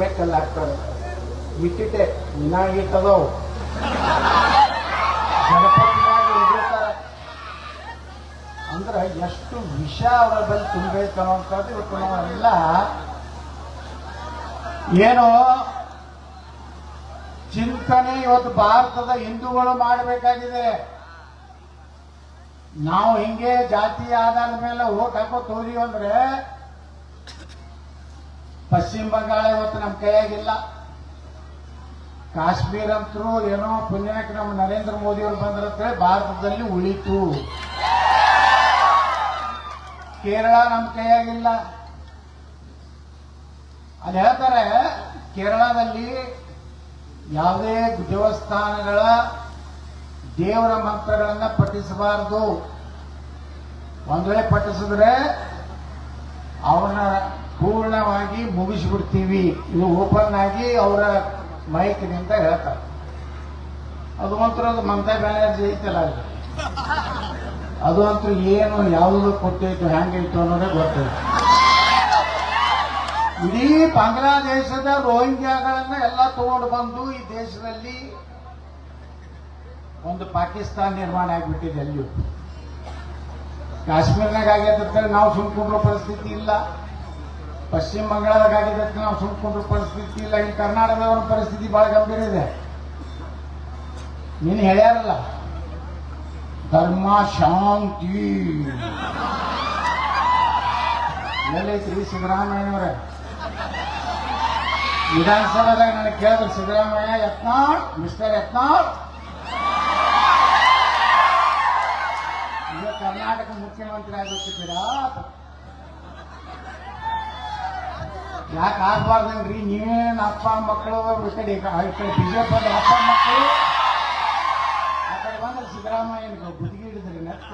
ಕಡಿಮೆ ಕಲ್ಲು ಹಾಕ್ತಾರೆ ಇಟ್ಟಿಟ್ಟೆ ಇನ್ನ ಅಂದ್ರ ಎಷ್ಟು ವಿಷ ಅವರ ಬಳಿ ತುಂಬೇಕನ್ನೋ ಅನ್ನೋಂಥದ್ದು ಇವತ್ತು ನಾವೆಲ್ಲ ಏನೋ ಚಿಂತನೆ ಇವತ್ತು ಭಾರತದ ಹಿಂದೂಗಳು ಮಾಡಬೇಕಾಗಿದೆ. ನಾವು ಹಿಂಗೆ ಜಾತಿ ಆಧಾರದ ಮೇಲೆ ಹಾಕೋ ತೋರಿ ಅಂದ್ರೆ ಪಶ್ಚಿಮ ಬಂಗಾಳ ಇವತ್ತು ನಮ್ಮ ಕೈಯಾಗಿಲ್ಲ. ಕಾಶ್ಮೀರ ಅಂತರೂ ಏನೋ ಪುಣ್ಯಕ್ಕೆ ನಮ್ಮ ನರೇಂದ್ರ ಮೋದಿ ಅವರು ಬಂದ್ರಂತೆ ಭಾರತದಲ್ಲಿ ಉಳಿತು. ಕೇರಳ ನಮ್ಮ ಕೈಯಾಗಿಲ್ಲ. ಅದು ಹೇಳ್ತಾರೆ, ಕೇರಳದಲ್ಲಿ ಯಾವುದೇ ದೇವಸ್ಥಾನಗಳ ದೇವರ ಮಂತ್ರಗಳನ್ನ ಪಠಿಸಬಾರದು. ಒಂದ್ ವೇಳೆ ಪಠಿಸಿದ್ರೆ ಅವನ್ನ ಪೂರ್ಣವಾಗಿ ಮುಗಿಸ್ಬಿಡ್ತೀವಿ. ಇದು ಓಪನ್ ಆಗಿ ಅವರ ಮೈಕ್ನಿಂದ ಹೇಳ್ತಾರೆ. ಅದು ಮಾತ್ರ ಅದು ಮಮತಾ ಬ್ಯಾನರ್ಜಿ ಐತಲ್ಲ ಅದು. ಅಂತೂ ಏನು ಯಾವುದು ಕೊಟ್ಟೈತು ಹೆಂಗೈತು ಅನ್ನೋದೇ ಗೊತ್ತಿಲ್ಲ. ಇಡೀ ಬಾಂಗ್ಲಾದೇಶದ ರೋಹಿಂಗ್ಯಾಗಳನ್ನ ಎಲ್ಲ ತಗೊಂಡು ಬಂದು ಈ ದೇಶದಲ್ಲಿ ಒಂದು ಪಾಕಿಸ್ತಾನ ನಿರ್ಮಾಣ ಆಗಿಬಿಟ್ಟಿದೆ ಅಲ್ಲಿಯೂ. ಕಾಶ್ಮೀರ್ನಾಗ ಆಗ್ಯಾದ ನಾವು ಸುಮ್ಕೊಂಡ್ರೋ ಪರಿಸ್ಥಿತಿ ಇಲ್ಲ. ಪಶ್ಚಿಮ ಬಂಗಾಳದಾಗ ನಾವು ಸುಮ್ಕೊಂಡ್ರ ಪರಿಸ್ಥಿತಿ ಇಲ್ಲ. ಇಲ್ಲಿ ಕರ್ನಾಟಕದವರ ಪರಿಸ್ಥಿತಿ ಬಹಳ ಗಂಭೀರ ಇದೆ. ನೀನು ಹೇಳ್ಯಾರಲ್ಲ, ಧರ್ಮ, ಶಾಂತಿ. ಎಲ್ಲೈತ್ರಿ ಸಿದ್ದರಾಮಯ್ಯನವರೇ? ವಿಧಾನಸಭಾದಾಗ ನನಗೆ ಕೇಳಿದ್ರು, ಸಿದ್ದರಾಮಯ್ಯ, ಯತ್ನಾಳ್, ಮಿಸ್ಟರ್ ಯತ್ನಾಳ್. ಈಗ ಕರ್ನಾಟಕ ಮುಖ್ಯಮಂತ್ರಿ ಆಗಿರ್ತಿದ್ದೀರಾ ಯಾಕೆ ಆಗ್ಬಾರ್ದನ್ರಿ? ನೀವೇನು ಅಪ್ಪ ಮಕ್ಕಳು ಈ ಕಡೆ ಬಿಜೆಪಿ ಅಪ್ಪ ಮಕ್ಕಳು? ಆ ಕಡೆ ಬಂದ್ರೆ ಸಿದ್ದರಾಮಯ್ಯನಿಗೆ ಗುದ್ಗಿ ಹಿಡಿದ್ರಿ ನೆಕ್ಕ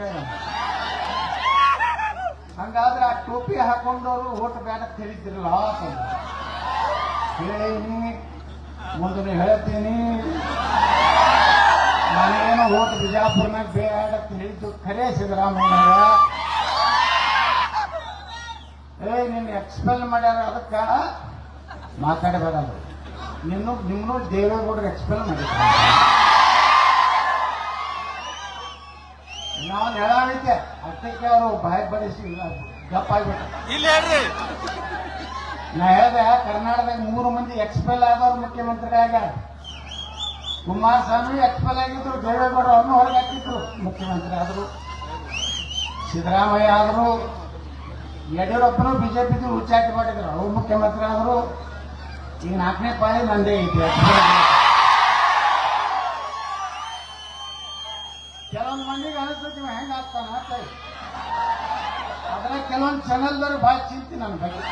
ಹಂಗಾದ್ರೆ ಆ ಟೋಪಿ ಹಾಕೊಂಡವರು ಓಟ್ ಬೇಡ ತೆರಿದ್ರಲ್ಲ ಹೇಳಿ ಮುಂದೆ ಹೇಳ್ತೀನಿ. ನಾನೇನು ಓಟ್ ಬಿಜಾಪುರ್ನಾಗ ಬೇಡ ಹೇಳಿದ್ದು ಖರೇ ಸಿದ್ದರಾಮಯ್ಯ ಏ ನಿನ್ನ ಎಕ್ಸ್ಪೆಲ್ ಮಾಡ್ಯಾರ ಅದಕ್ಕ ಮಾತಾಡಬೇಡ ನಿನ್ನೂ ನಿಮ್ಮನ್ನು ದೇವೇಗೌಡರು ಎಕ್ಸ್ಪೆಲ್ ಮಾಡಿದ್ರು. ನಾವು ನೆಳಾಳಿದ್ದೆ ಅದಕ್ಕೆ ಅವರು ಭಯ ಬಡಿಸಿ ಗಪ್ಪ ಆಗ್ಬಿಟ್ಟು ಇಲ್ಲಿ ಹೇಳ್ರಿ. ನಾ ಹೇಳ್ದೆ ಕರ್ನಾಟಕದಾಗ ಮೂರು ಮಂದಿ ಎಕ್ಸ್ಪೆಲ್ ಆದವ್ರು ಮುಖ್ಯಮಂತ್ರಿ ಕುಮಾರಸ್ವಾಮಿ ಎಕ್ಸ್ಪೆಲ್ ಆಗಿದ್ರು ದೇವೇಗೌಡ ಅವ್ರನ್ನ ಹೊರಗೆ ಹಾಕಿದ್ರು. ಮುಖ್ಯಮಂತ್ರಿ ಆದ್ರು ಸಿದ್ದರಾಮಯ್ಯ ಆದ್ರು ಯಡಿಯೂರಪ್ಪನು ಬಿಜೆಪಿದು ಉಚ್ಚಾಟನೆ ಮಾಡಿದ್ರು. ಅವರು ಮುಖ್ಯಮಂತ್ರಿ ಆದರು ಈಗ ನಾಲ್ಕನೇ ಪಾಳಿ ನಂದೇ ಐತೆ. ಕೆಲವೊಂದು ಮಂದಿಗೆ ಅನಿಸ್ತೈತಿ ಹೆಂಗ ಆಗ್ತಾನ ಅದ್ರಾಗ ಕೆಲವೊಂದು ಚಾನಲ್ದವ್ರು ಭಾಳ ಚಿಂತೆ ನನ್ನ ಬಗ್ಗೆ.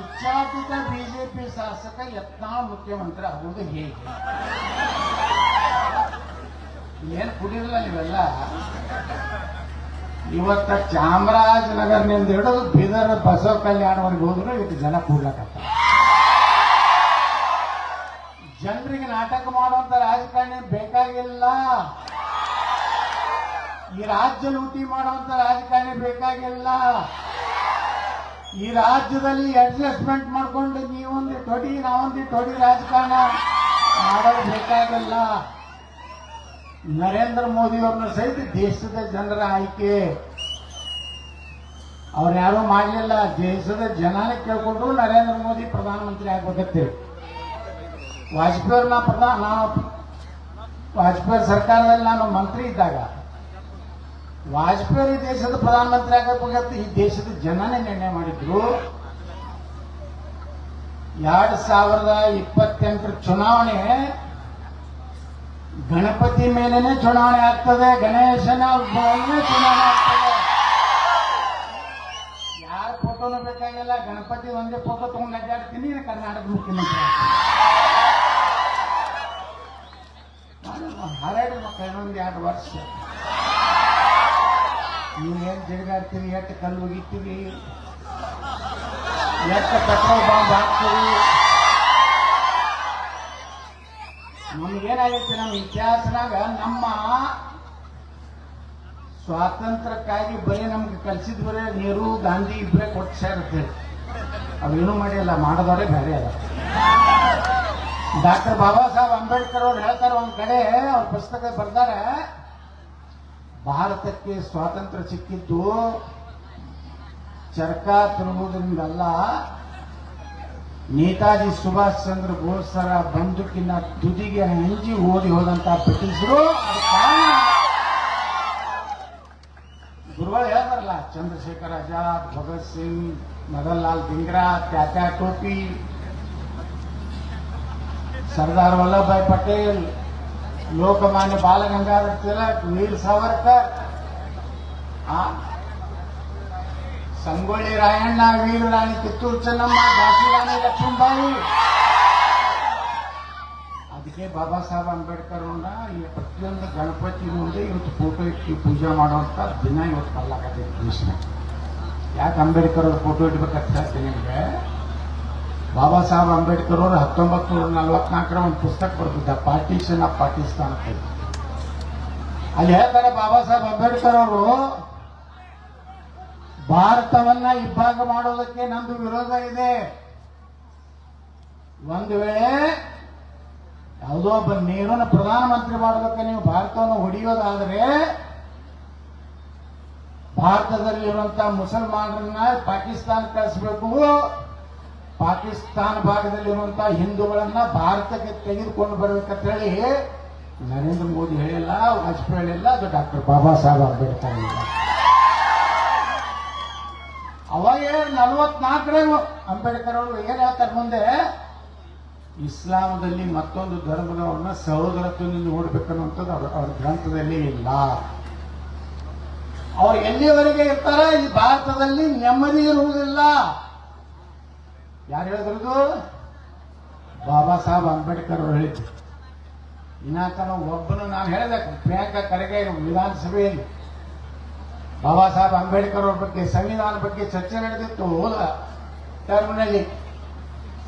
ಉಚ್ಚಾಟಿತ ಬಿಜೆಪಿ ಶಾಸಕ ಯತ್ನಾಳ್ ಮುಖ್ಯಮಂತ್ರಿ ಆಗೋದು ಹೇಗೆ? ಏನ್ ಕುಡಿರಲ್ಲ ನೀವೆಲ್ಲ? ಇವತ್ತ ಚಾಮರಾಜನಗರನಿಂದ ಹಿಡಿದು ಬೀದರ್ ಬಸವ ಕಲ್ಯಾಣವರೆಗೆ ಹೋದ್ರು ಇವತ್ತು ಜನ ಕೂಡ್ಲಕತ್ತ ಜನರಿಗೆ ನಾಟಕ ಮಾಡುವಂತ ರಾಜಕಾರಣಿ ಬೇಕಾಗಿಲ್ಲ. ಈ ರಾಜ್ಯ ಲೂಟಿ ಮಾಡುವಂತ ರಾಜಕಾರಣಿ ಬೇಕಾಗಿಲ್ಲ. ಈ ರಾಜ್ಯದಲ್ಲಿ ಅಡ್ಜಸ್ಟ್ಮೆಂಟ್ ಮಾಡ್ಕೊಂಡು ನೀವೊಂದು ತೊಡಿ, ನಾವೊಂದು ತೊಡಿ ರಾಜಕಾರಣ ಮಾಡೋದು ಬೇಕಾಗಿಲ್ಲ. ನರೇಂದ್ರ ಮೋದಿ ಅವ್ರನ್ನ ಸಹಿತ ದೇಶದ ಜನರ ಆಯ್ಕೆ. ಅವ್ರು ಯಾರು ಮಾಡಲಿಲ್ಲ. ದೇಶದ ಜನನೇ ಕೇಳ್ಕೊಂಡ್ರು ನರೇಂದ್ರ ಮೋದಿ ಪ್ರಧಾನಮಂತ್ರಿ ಆಗ್ಬೇಕಂತೀವಿ ವಾಜಪೇಯಿ ಅವ್ರನ್ನ ಪ್ರಧಾನ ನಾನು ವಾಜಪೇಯಿ ಸರ್ಕಾರದಲ್ಲಿ ನಾನು ಮಂತ್ರಿ ಇದ್ದಾಗ, ವಾಜಪೇಯಿ ದೇಶದ ಪ್ರಧಾನಮಂತ್ರಿ ಆಗಬೇಕಂತ ಈ ದೇಶದ ಜನನೇ ನಿರ್ಣಯ ಮಾಡಿದ್ರು. ಎರಡ್ ಸಾವಿರದ ಇಪ್ಪತ್ತೆಂಟರ ಚುನಾವಣೆ ಗಣಪತಿ ಮೇಲೇನೆ ಚುನಾವಣೆ ಆಗ್ತದೆ, ಗಣೇಶನ ಮೇಲೇನೆ ಚುನಾವಣೆ ಆಗ್ತದೆ. ಯಾರ ಫೋಟೋನು ಬೇಕಾಗಿಲ್ಲ, ಗಣಪತಿ ಒಂದೇ ಫೋಟೋ ತಗೊಂಡು ಅಡ್ಡಾಡ್ತೀನಿ ಕರ್ನಾಟಕ ಮುಖ್ಯಮಂತ್ರಿ ಹರಡಿ ಮಕ್ಕಳು, ಇನ್ನೊಂದು ಎರಡು ವರ್ಷ. ನೀವೇನ್ ಜಗದಾಡ್ತೀರಿ, ಎಷ್ಟು ಕಲ್ಲು ಒಗಿತೀರಿ ಎಷ್ಟು ಪೆಟ್ರೋಲ್ ಬಾಂಬ್ ಹಾಕ್ತೀರಿ? ನಮ್ಗೇನಾಗೈತಿ ನಮ್ಮ ಇತಿಹಾಸನಾಗ ನಮ್ಮ ಸ್ವಾತಂತ್ರ್ಯಕ್ಕಾಗಿ ಬರೀ ನಮ್ಗೆ ಕಲ್ಸಿದ್ ಬರೀ ನೆಹರು, ಗಾಂಧಿ ಇಬ್ಬರೇ ಕೊಟ್ಟು ಸೇರುತ್ತೆ. ಅವೇನೂ ಮಾಡಿಲ್ಲ ಮಾಡೋದವ್ರೆ ಬೇರೆ ಅದ. ಡಾಕ್ಟರ್ ಬಾಬಾ ಸಾಹೇಬ್ ಅಂಬೇಡ್ಕರ್ ಅವ್ರು ಹೇಳ್ತಾರೆ ಒಂದ್ ಕಡೆ, ಅವ್ರ ಪುಸ್ತಕ ಬರ್ತಾರೆ ಭಾರತಕ್ಕೆ ಸ್ವಾತಂತ್ರ್ಯ ಸಿಕ್ಕಿದ್ದು ಚರ್ಕ ತಿರುಗುವುದರಿಂದಲ್ಲ ನೇತಾಜಿ ಸುಭಾಷ್ ಚಂದ್ರ ಬೋಸ್ರ ಬಂದುಕ್ಕಿನ ತುದಿಗೆ ಹಂಜಿ ಓದಿ ಹೋದಂತ ಬ್ರಿಟಿಷರು. ಗುರುಗಳು ಹೇಳ್ತಾರಲ್ಲ, ಚಂದ್ರಶೇಖರ್ ಆಜಾದ್ ಭಗತ್ ಸಿಂಗ್ ಮದನ್ ಲಾಲ್ ದಿಂಗ್ರಾ ತ್ಯಾತ್ಯಾ ಟೋಪಿ, ಸರ್ದಾರ್ ವಲ್ಲಭಭಾಯ್ ಪಟೇಲ್, ಲೋಕಮಾನ್ಯ ಬಾಲಗಂಗಾಧರ್ ತಿಲಕ್ ವೀರ್ ಸಾವರ್ಕರ್, ಆ? ಸಂಗೊಳ್ಳಿ ರಾಯಣ್ಣ, ವೀರರಾಣಿ, ಕಿತ್ತೂರು ಚೆನ್ನಮ್ಮ ಝಾನ್ಸಿ ರಾಣಿ ಲಕ್ಷ್ಮೀಬಾಯಿ. ಅದಕ್ಕೆ ಬಾಬಾ ಸಾಹೇಬ್ ಅಂಬೇಡ್ಕರ್ ಅವ್ರನ್ನ ಈ ಪ್ರತಿಯೊಂದು ಗಣಪತಿ ಮುಂದೆ ಇವತ್ತು ಫೋಟೋ ಇಟ್ಟು ಪೂಜೆ ಮಾಡುವಂತ ದಿನ ಇವತ್ತು ಬರ್ಲಾಕತ್ತೈತಿ ಕೃಷ್ಣ. ಯಾಕೆ ಅಂಬೇಡ್ಕರ್ ಅವ್ರ ಫೋಟೋ ಇಡ್ಬೇಕಂತ ಹೇಳ್ತೀನಿ ನಿಮಗೆ? ಬಾಬಾ ಸಾಹೇಬ್ ಅಂಬೇಡ್ಕರ್ ಅವರು ಹತ್ತೊಂಬತ್ತು ನೂರ ನಲ್ವತ್ನಾಲ್ಕರ ಒಂದು ಪುಸ್ತಕ ಬರ್ತಿದ್ದ ಪಾರ್ಟಿಷನ್ ಆಫ್ ಪಾಕಿಸ್ತಾನ. ಅಲ್ಲಿ ಹೇಳ್ತಾರೆ ಬಾಬಾ ಸಾಹೇಬ್ ಅಂಬೇಡ್ಕರ್ ಅವರು ಭಾರತವನ್ನ ಇಬ್ಬಾಗ ಮಾಡೋದಕ್ಕೆ ನಂದು ವಿರೋಧ ಇದೆ. ಒಂದು ವೇಳೆ ಯಾವುದೋ ಒಬ್ಬ ನೇರನ ಪ್ರಧಾನಮಂತ್ರಿ ಮಾಡೋದಕ್ಕೆ ನೀವು ಭಾರತವನ್ನು ಹೊಡೆಯೋದಾದ್ರೆ ಭಾರತದಲ್ಲಿರುವಂತಹ ಮುಸಲ್ಮಾನರನ್ನ ಪಾಕಿಸ್ತಾನ ಕಳಿಸಬೇಕು. ಪಾಕಿಸ್ತಾನ ಭಾಗದಲ್ಲಿರುವಂತಹ ಹಿಂದೂಗಳನ್ನ ಭಾರತಕ್ಕೆ ತೆಗೆದುಕೊಂಡು ಬರ್ಬೇಕಂತ ಹೇಳಿ ನರೇಂದ್ರ ಮೋದಿ ಹೇಳಿಲ್ಲ, ವಾಜಪೇಯಿ ಹೇಳಿಲ್ಲ, ಅದು ಡಾಕ್ಟರ್ ಬಾಬಾ ಸಾಹೇಬ್ ಅಂಬೇಡ್ಕರ್ ಹೇಳಿಲ್ಲ ಅವಾಗ ನಲ್ವತ್ನಾಲ್ಕರೇನು ಅಂಬೇಡ್ಕರ್ ಅವರು ಏನ್ ಹೇಳ್ತಾರೆ ಮುಂದೆ? ಇಸ್ಲಾಮದಲ್ಲಿ ಮತ್ತೊಂದು ಧರ್ಮದವ್ರನ್ನ ಸಹೋದರತ್ವದಿಂದ ನೋಡ್ಬೇಕನ್ನುವಂಥದ್ದು ಅವ್ರ ಅವ್ರ ಗ್ರಂಥದಲ್ಲಿ ಇಲ್ಲ. ಅವ್ರು ಎಲ್ಲಿವರೆಗೆ ಇರ್ತಾರ? ಈ ಭಾರತದಲ್ಲಿ ನೆಮ್ಮದಿ ಇರುವುದಿಲ್ಲ. ಯಾರು ಹೇಳಿದ್ರದು? ಬಾಬಾ ಸಾಹೇಬ್ ಅಂಬೇಡ್ಕರ್ ಅವರು ಹೇಳಿದ್ರು ಇನ್ನಾತನ ಒಬ್ಬನು ನಾನು ಹೇಳಿದೆ ಪ್ರಿಯಾಂಕಾ ಖರ್ಗೆ ವಿಧಾನಸಭೆಯಲ್ಲಿ. ಬಾಬಾ ಸಾಹೇಬ್ ಅಂಬೇಡ್ಕರ್ ಅವ್ರ ಬಗ್ಗೆ ಸಂವಿಧಾನ ಬಗ್ಗೆ ಚರ್ಚೆ ನಡೆದಿತ್ತು, ಹೋದ ಟರ್ಮ್ನಲ್ಲಿ.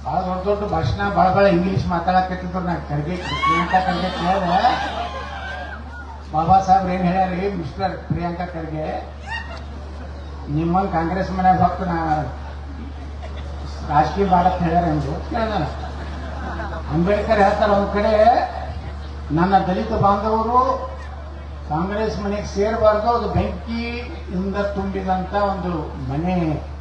ಬಹಳ ದೊಡ್ಡ ದೊಡ್ಡ ಭಾಷಣ, ಬಹಳ ಬಹಳ ಇಂಗ್ಲಿಷ್ ಮಾತಾಡಕತ್ತಿದ್ರು ನಾ ಖರ್ಗೆ ಪ್ರಿಯಾಂಕಾ ಖರ್ಗೆ ಕೇಳಿದೆ. ಬಾಬಾ ಸಾಹೇಬ್ರು ಏನ್ ಹೇಳ್ಯಾರಿ ಮಿಸ್ಟರ್ ಪ್ರಿಯಾಂಕಾ ಖರ್ಗೆ ನಿಮ್ಮ ಕಾಂಗ್ರೆಸ್ ಮನ್ಯಾಗ ಭಕ್ತ ನಾ ರಾಜಕೀಯ ಮಾಡಕ್ಕೆ ಹೇಳ್ಯಾರ ಎಂದು ಕೇಳಿದಾನ ಅಂಬೇಡ್ಕರ್ ಹೇಳ್ತಾರೆ ಒಂದ್ ಕಡೆ, ನನ್ನ ದಲಿತ ಬಾಂಧವರು ಕಾಂಗ್ರೆಸ್ ಮನೆಗೆ ಸೇರಬಾರ್ದು, ಅದು ಬೆಂಕಿಯಿಂದ ತುಂಬಿದಂತ ಒಂದು ಮನೆ.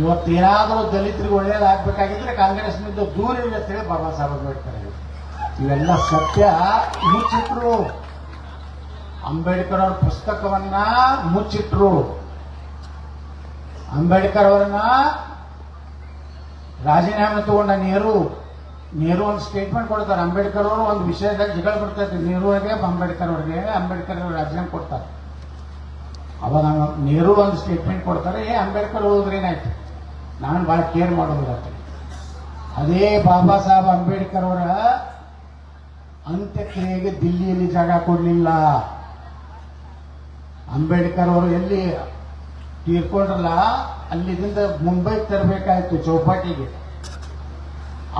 ಇವತ್ತೇನಾದರೂ ದಲಿತರಿಗೆ ಒಳ್ಳೇದಾಗಬೇಕಾಗಿದ್ರೆ ಕಾಂಗ್ರೆಸ್ನಿಂದ ದೂರ ಹೇಳಿ ಬಾಬಾ ಸಾಹೇಬ್ ಅಂಬೇಡ್ಕರ್. ಇವೆಲ್ಲ ಸತ್ಯ, ಮುಚ್ಚಿಟ್ರು. ಅಂಬೇಡ್ಕರ್ ಅವರ ಪುಸ್ತಕವನ್ನ ಮುಚ್ಚಿಟ್ರು. ಅಂಬೇಡ್ಕರ್ ಅವರನ್ನ ರಾಜೀನಾಮೆ ತಗೊಂಡ ನೆಹರು. ನೆಹರು ಒಂದು ಸ್ಟೇಟ್ಮೆಂಟ್ ಕೊಡ್ತಾರೆ. ಅಂಬೇಡ್ಕರ್ ಅವರು ಒಂದು ವಿಷಯದಲ್ಲಿ ಜಗಳ ಬರ್ತೈತೆ ನೆಹರುವಿಗೆ ಅಂಬೇಡ್ಕರ್ ಅವರಿಗೆ, ಅಂಬೇಡ್ಕರ್ ಅವರು ರಾಜೀನಾಮೆ ಕೊಡ್ತಾರೆ. ಅವಾಗ ನೆಹರು ಒಂದು ಸ್ಟೇಟ್ಮೆಂಟ್ ಕೊಡ್ತಾರೆ. ಏ, ಅಂಬೇಡ್ಕರ್ ಹೋದ್ರೆ ಏನಾಯ್ತು? ನಾನು ಬಹಳ ಕೇರ್ ಮಾಡೋದಿಲ್ಲ ಅದೇ ಬಾಬಾ ಸಾಹೇಬ್ ಅಂಬೇಡ್ಕರ್ ಅವರ ಅಂತ್ಯಕ್ರಿಯೆಗೆ ದಿಲ್ಲಿಯಲ್ಲಿ ಜಾಗ ಕೊಡಲಿಲ್ಲ. ಅಂಬೇಡ್ಕರ್ ಅವರು ಎಲ್ಲಿ ತೀರ್ಕೊಂಡ್ರಲ್ಲ, ಅಲ್ಲಿಂದ ಮುಂಬೈಗೆ ತರಬೇಕಾಯ್ತು ಚೌಪಾಟಿಗೆ.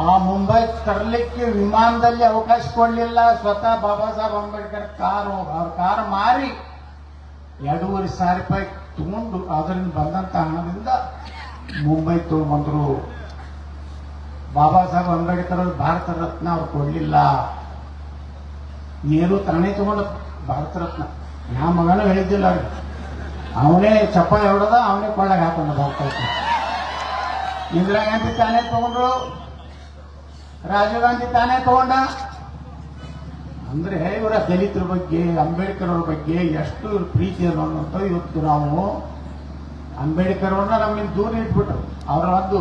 ಆ ಮುಂಬೈ ತರಲಿಕ್ಕೆ ವಿಮಾನದಲ್ಲಿ ಅವಕಾಶ ಕೊಡಲಿಲ್ಲ. ಸ್ವತಃ ಬಾಬಾ ಸಾಹೇಬ್ ಅಂಬೇಡ್ಕರ್ ಕಾರು, ಅವ್ರ ಕಾರ್ ಮಾರಿ ಎರಡೂವರೆ ಸಾವಿರ ರೂಪಾಯಿ ತಗೊಂಡು ಅದರಿಂದ ಬಂದಂತ ಹಣದಿಂದ ಮುಂಬೈ ತಗೊಂಡ್ಬಂದ್ರು ಬಾಬಾ ಸಾಹೇಬ್ ಅಂಬೇಡ್ಕರ್ ಅವರು ಭಾರತ ರತ್ನ ಅವ್ರು ಕೊಡಲಿಲ್ಲ. ನೀರು ತಾನೇ ತಗೊಂಡ ಭಾರತ ರತ್ನ. ಯಾವ ಮಗನೂ ಹೇಳಿದ್ದಿಲ್ಲ ಅವನೇ ಚಪ್ಪಾಳೆ ಹೊಡೆದ, ಅವನೇ ಕೊಳ್ಳಾಗ ಹಾಕೊಂಡ ಭಾರತ ರತ್ನ ಇಂದಿರಾ ಗಾಂಧಿ ತಾನೇ ತಗೊಂಡ್ರು. ರಾಜೀವ್ ಗಾಂಧಿ ತಾನೇ ತಗೊಂಡ? ಅಂದ್ರೆ ಇವರ ದಲಿತರ ಬಗ್ಗೆ ಅಂಬೇಡ್ಕರ್ ಅವ್ರ ಬಗ್ಗೆ ಎಷ್ಟು ಇವ್ರ ಪ್ರೀತಿ ಅನ್ನೋಂಥ ಇವತ್ತು ನಾವು ಅಂಬೇಡ್ಕರ್ ಅವ್ರನ್ನ ನಮ್ಮಿಂದ ದೂರ ಇಟ್ಬಿಟ್ರು. ಅವರ ಒಂದು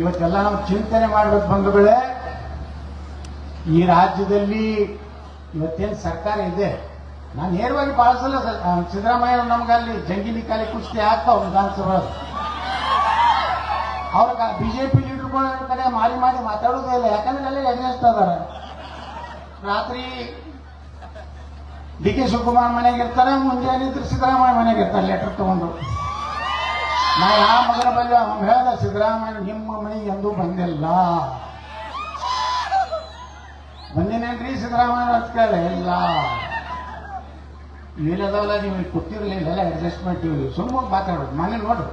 ಇವತ್ತೆಲ್ಲ ನಾವು ಚಿಂತನೆ ಮಾಡ್ಬೇಕು ಬಂಧುಗಳೇ, ಈ ರಾಜ್ಯದಲ್ಲಿ ಇವತ್ತೇನು ಸರ್ಕಾರ ಇದೆ? ನಾನು ನೇರವಾಗಿ ಭಾಳ ಸಲ ಸಿದ್ದರಾಮಯ್ಯ ನಮ್ಗೆ ಅಲ್ಲಿ ಜಂಗಿಲಿ ಕಾಲಿ ಕುಸ್ತಿ ಆಗ್ತಾವ ವಿಧಾನಸಭಾ ಅವ್ರಿಗೆ ಬಿಜೆಪಿ ಲೀಡರ್ಗಳ ಕಡೆ ಮಾಡಿ ಮಾಡಿ ಮಾತಾಡೋದೇ ಇಲ್ಲ. ಯಾಕಂದ್ರೆ ಅಲ್ಲೇ ಅಡ್ಜಸ್ಟ್ ಅದಾರ ರಾತ್ರಿ ಡಿ ಕೆ ಶಿವಕುಮಾರ್ ಮನೆಗೆ ಇರ್ತಾರೆ, ಮುಂಜಾನೆ ಸಿದ್ದರಾಮಯ್ಯ ಮನೆಗೆ ಇರ್ತಾರೆ ಲೆಟರ್ ತಗೊಂಡು. ನಾ ಯಾವ ಮಗನ ಬಂದ ಹೇಳ್ದ, ಸಿದ್ದರಾಮಯ್ಯ, ನಿಮ್ಮ ಮನೆ ಎಂದೂ ಬಂದಿಲ್ಲ. ಬಂದಿನೇನ್ರಿ ಸಿದ್ದರಾಮಯ್ಯ ಅಂತ ಕೇಳ ಇಲ್ಲ. ಇಲ್ಲದವಲ್ಲ ನೀವು ಕೊಟ್ಟಿರಲಿಲ್ಲ ಅಡ್ಜಸ್ಟ್ಮೆಂಟ್ ಸುಮ್ಮ ಸುಮ್ಮನೆ ಮಾತಾಡೋದು ಮನೆ ನೋಡ್ರಿ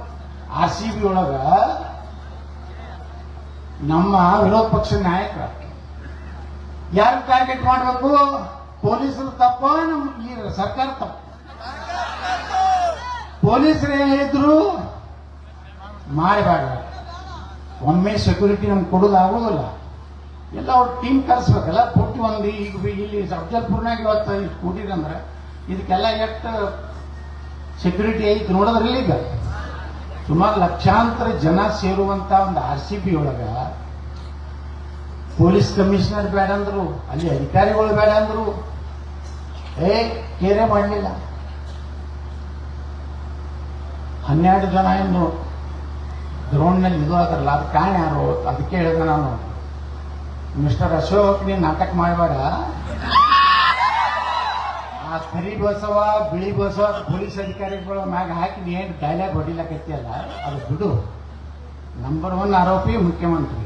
ಆರ್ ಸಿ ಬಿ ಒಳಗ ನಮ್ಮ ವಿರೋಧ ಪಕ್ಷದ ನಾಯಕ. ಯಾರು ಟಾರ್ಗೆಟ್ ಮಾಡಬೇಕು? ಪೊಲೀಸರು ತಪ್ಪ? ನಮ್ಮ ಸರ್ಕಾರ ತಪ್ಪ. ಪೊಲೀಸರು ಏನ್ ಹೇಳಿದ್ರು? ಮಾಡಬೇಡ. ಒಮ್ಮೆ ಸೆಕ್ಯೂರಿಟಿ ನಮ್ಗೆ ಕೊಡೋದಾಗೋದಿಲ್ಲ ಎಲ್ಲ ಅವ್ರು ಟೀಮ್ ಕರೆಸ್ಬೇಕಲ್ಲ ಕೊಟ್ಟು ಒಂದು ಈಗ ಇಲ್ಲಿ ಅಫ್ಜಲ್ಪುರ್ನಾಗ ಇವತ್ತು ಕೊಟ್ಟಿರಂದ್ರೆ ಇದಕ್ಕೆಲ್ಲ ಎಷ್ಟು ಸೆಕ್ಯೂರಿಟಿ ಐತಿ ನೋಡೋದ್ರಲ್ಲಿ ಈಗ. ಸುಮಾರು ಲಕ್ಷಾಂತರ ಜನ ಸೇರುವಂತ ಒಂದು ಆರ್ ಸಿ ಬಿ ಒಳಗ ಪೊಲೀಸ್ ಕಮಿಷನರ್ ಬೇಡ ಅಂದ್ರು, ಅಲ್ಲಿ ಅಧಿಕಾರಿಗಳು ಬೇಡ ಅಂದ್ರು. ಏ, ಕೇರೆ ಮಾಡಲಿಲ್ಲ. ಹನ್ನೆರಡು ಜನ ಇನ್ನು ಗ್ರೌಂಡ್ನಲ್ಲಿ ಇದು ಅದಲ್ಲ ಅದು ಕಾರಣ ಯಾರು? ಅದಕ್ಕೆ ಹೇಳಿದೆ ನಾನು. ಮಿಸ್ಟರ್ ಅಶೋಕ್, ನೀನ್ ನಾಟಕ ಮಾಡಬೇಡ. ಆ ಕರಿ ಬಸವ, ಬಿಳಿ ಬಸವ ಪೊಲೀಸ್ ಅಧಿಕಾರಿಗಳ ಮ್ಯಾಗ ಹಾಕಿ ನೀ ಏನು ಡೈಲಾಗ್ ಹೊಡಿಲಕತ್ತಿಯಲ್ಲ ಅದು ಬಿಡು. ನಂಬರ್ ಒನ್ ಆರೋಪಿ ಮುಖ್ಯಮಂತ್ರಿ.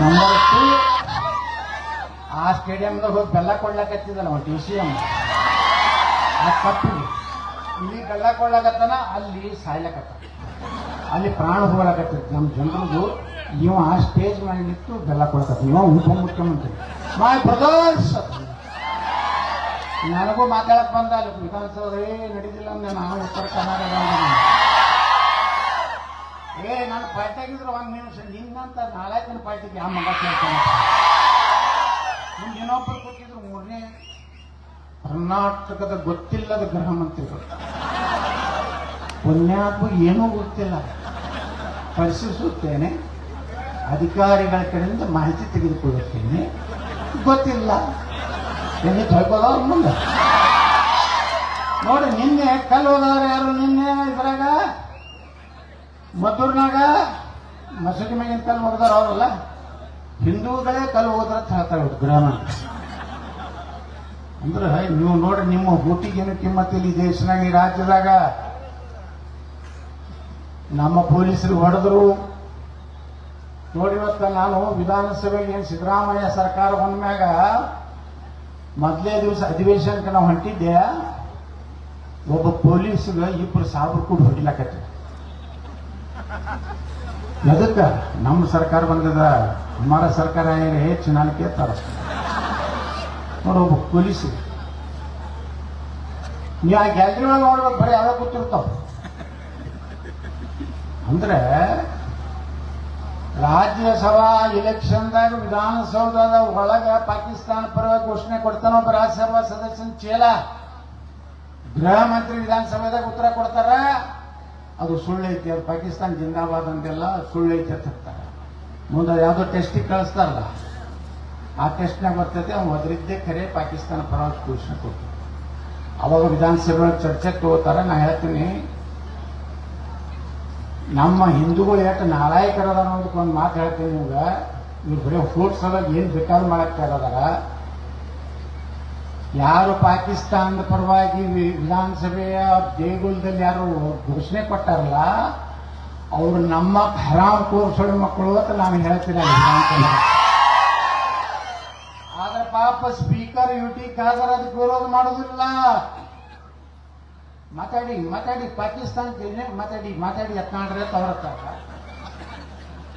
ನಂಬರ್ ಟೂ ಆ ಸ್ಟೇಡಿಯಂದಾಗ ಹೋಗಿ ಬೆಲ್ಲ ಕೊಡ್ಲಕತ್ತಿದಲ್ಲ ಒಂದು ಟಿ ಸಿ ಎಂ. ಆ ಕಪ್ಪಿಗೆ. ಇಲ್ಲಿ ಬೆಲ್ಲ ಕೊಡ್ಲಕತ್ತಾನ, ಅಲ್ಲಿ ಸಾಯ್ಲಕತ್ತ ಅಲ್ಲಿ ಪ್ರಾಣ ಹೋಗ್ಲಕತ್ತಿತ್ತು. ನಮ್ಮ ಜನರದು, ಇವ ಆ ಸ್ಟೇಜ್ ಮೇಲೆ ನಿಂತು ಬೆಲ್ಲ ಕೊಡ್ತಕ್ಕ ಇವ ಉಪಮುಖ್ಯಮಂತ್ರಿ ಮೈ ಬ್ರದರ್ಸ್ ನನಗೂ ಮಾತಾಡಕ್ ಬಂದ ಅಲ್ಲಿ ವಿಧಾನಸೌಧ ಏ ನಡೀದಿಲ್ಲ ಅಂದ್ರೆ ನಾನು ಉತ್ತರ ಕರ್ನಾಟಕ ಏ, ನಾನು ಪಾರ್ಟಿಯಾಗಿದ್ರೆ ಒಂದು ನಿಮಿಷ. ನಿನ್ನಂತ ನಾಲ್ಕನ ಪಾರ್ಟಿಗೆ ಯಾವ ಮಗ ಕೇಳ್ತಾನೆ ಇನ್ನೊಬ್ಬರು ಕೊಟ್ಟಿದ್ರು ಮೂರನೇ ಕರ್ನಾಟಕದ ಗೊತ್ತಿಲ್ಲದ ಗೃಹ ಮಂತ್ರಿಗಳು. ಪುಣ್ಯಾತ್ಮ ಏನೂ ಗೊತ್ತಿಲ್ಲ. ಪರಿಶೀಲಿಸುತ್ತೇನೆ ಅಧಿಕಾರಿಗಳ ಕಡೆಯಿಂದ ಮಾಹಿತಿ ತೆಗೆದುಕೊಳ್ಳುತ್ತೇನೆ. ಗೊತ್ತಿಲ್ಲ. ಎಲ್ಲಿ ತೊಳ್ಕೋದವ್ರ ಮುಂದೆ. ನೋಡಿ, ನಿನ್ನೆ ಕಲ್ಲು ಹೋದವ್ರು ಯಾರು ನಿನ್ನೆ ಇದ್ರಾಗ? ಮದ್ದೂರ್ನಾಗ? ಮಸೂತಿ ಮೇಗಿನ ಕಲ್ಲು ಹೋಗದಾರ ಅವರಲ್ಲ? ಹಿಂದೂಗಳೇ ಕಲ್ಲು ಹೋದ್ರ ಹೇಳ್ತಾರೆ ಗ್ರಾಮ. ಅಂದ್ರೆ ನೀವು ನೋಡಿ ನಿಮ್ಮ ಹುಟ್ಟಿಗೇನು ಕಿಮ್ಮತ್ತಿಲ್ಲ ಈ ದೇಶನಾಗ, ಈ ರಾಜ್ಯದಾಗ ನಮ್ಮ ಪೊಲೀಸರು ಹೊಡೆದ್ರು. ನೋಡಿವತ್ತ ನಾನು ವಿಧಾನಸಭೆಗೆ ಏನು ಸಿದ್ದರಾಮಯ್ಯ ಸರ್ಕಾರ ಬಂದ್ಮ್ಯಾಗ ಮೊದಲೇ ದಿವಸ ಅಧಿವೇಶನಕ್ಕೆ ನಾವು ಹೊಂಟಿದ್ದೆ, ಒಬ್ಬ ಪೊಲೀಸ್ಗೆ ಇಬ್ಬರು ಸಾವಿರ ಕೂಡ ಹೊಡಿಲಕತ್ತ. ಎದಕ್ಕ? ನಮ್ಮ ಸರ್ಕಾರ ಬಂದದ, ಕುಮಾರ ಸರ್ಕಾರ ಚುನಾವಣೆ ಕೇಳ್ತಾರ? ನೋಡೊಬ್ಬ ಒಬ್ಬ ಪೊಲೀಸ್. ನೀವು ಆ ಗ್ಯಾಲರಿ ಒಳಗೆ ನೋಡ್ಬೇಕು, ಬರೀ ಯಾವಾಗ ಗೊತ್ತಿರ್ತಾವ ಅಂದ್ರೆ ರಾಜ್ಯಸಭಾ ಎಲೆಕ್ಷನ್ದಾಗ ವಿಧಾನಸೌಧದ ಒಳಗ ಪಾಕಿಸ್ತಾನ ಪರ ಘೋಷಣೆ ಕೊಡ್ತಾನ ಒಬ್ಬ ರಾಜ್ಯಸಭಾ ಸದಸ್ಯನ ಚೇಲ. ಗೃಹ ಮಂತ್ರಿ ವಿಧಾನಸಭೆದಾಗ ಉತ್ತರ ಕೊಡ್ತಾರ. ಅದು ಸುಳ್ಳೈತಿ ಅದು ಪಾಕಿಸ್ತಾನ ಜಿಂದಾಬಾದ್ ಅಂತೆಲ್ಲ ಸುಳ್ಳೈತಿ ಅಂತ ಮುಂದೆ ಯಾವುದೋ ಟೆಸ್ಟಿಗೆ ಕಳಿಸ್ತಾರಲ್ಲ, ಆ ಟೆಸ್ಟ್ನಾಗ ಬರ್ತೈತೆ, ಅವ್ನು ಅದರಿದ್ದೇ ಖರೆ ಪಾಕಿಸ್ತಾನ ಪರವಾಗಿ ಘೋಷಣೆ ಕೊಡ್ತಾರೆ ಅವಾಗ ವಿಧಾನಸಭೆ ಚರ್ಚೆ ತಗೋತಾರ, ನಾ ಹೇಳ್ತೀನಿ ನಮ್ಮ ಹಿಂದೂಗಳು ಎಷ್ಟು ನಾಲಾಯಕರದ ಅನ್ನೋದಕ್ಕೆ ಒಂದು ಮಾತು ಹೇಳ್ತೀನಿ ನಿಮ್ಗೆ. ಇವ್ರು ಬರೀ ಫ್ರೂಟ್ಸ್ ಅದಾಗ ಏನು ಬೇಕಾದ್ರೂ ಮಾಡಕ್ಕೆ ಇರೋದಾರ ಯಾರು ಪಾಕಿಸ್ತಾನದ ಪರವಾಗಿ ವಿಧಾನಸಭೆಯ ದೇಗುಲದಲ್ಲಿ ಯಾರು ಘೋಷಣೆ ಕೊಟ್ಟಾರಲ್ಲ, ಅವರು ನಮ್ಮ ಹರಾಮ್ ಕೋರ್ಸೋಳ ಮಕ್ಕಳು ಅಂತ ನಾನು ಹೇಳ್ತೀನಿ ಆದ್ರೆ ಪಾಪ ಸ್ಪೀಕರ್ ಯುಟಿ ಖಾದರ್ ಅದಕ್ಕೆ ವಿರೋಧ ಮಾಡೋದಿಲ್ಲ. ಮಾತಾಡಿ ಮಾತಾಡಿ ಪಾಕಿಸ್ತಾನ ಮಾತಾಡಿ ಮಾತಾಡಿ ಎತ್ನಾಡ್ರೆ ತವರತ್ತ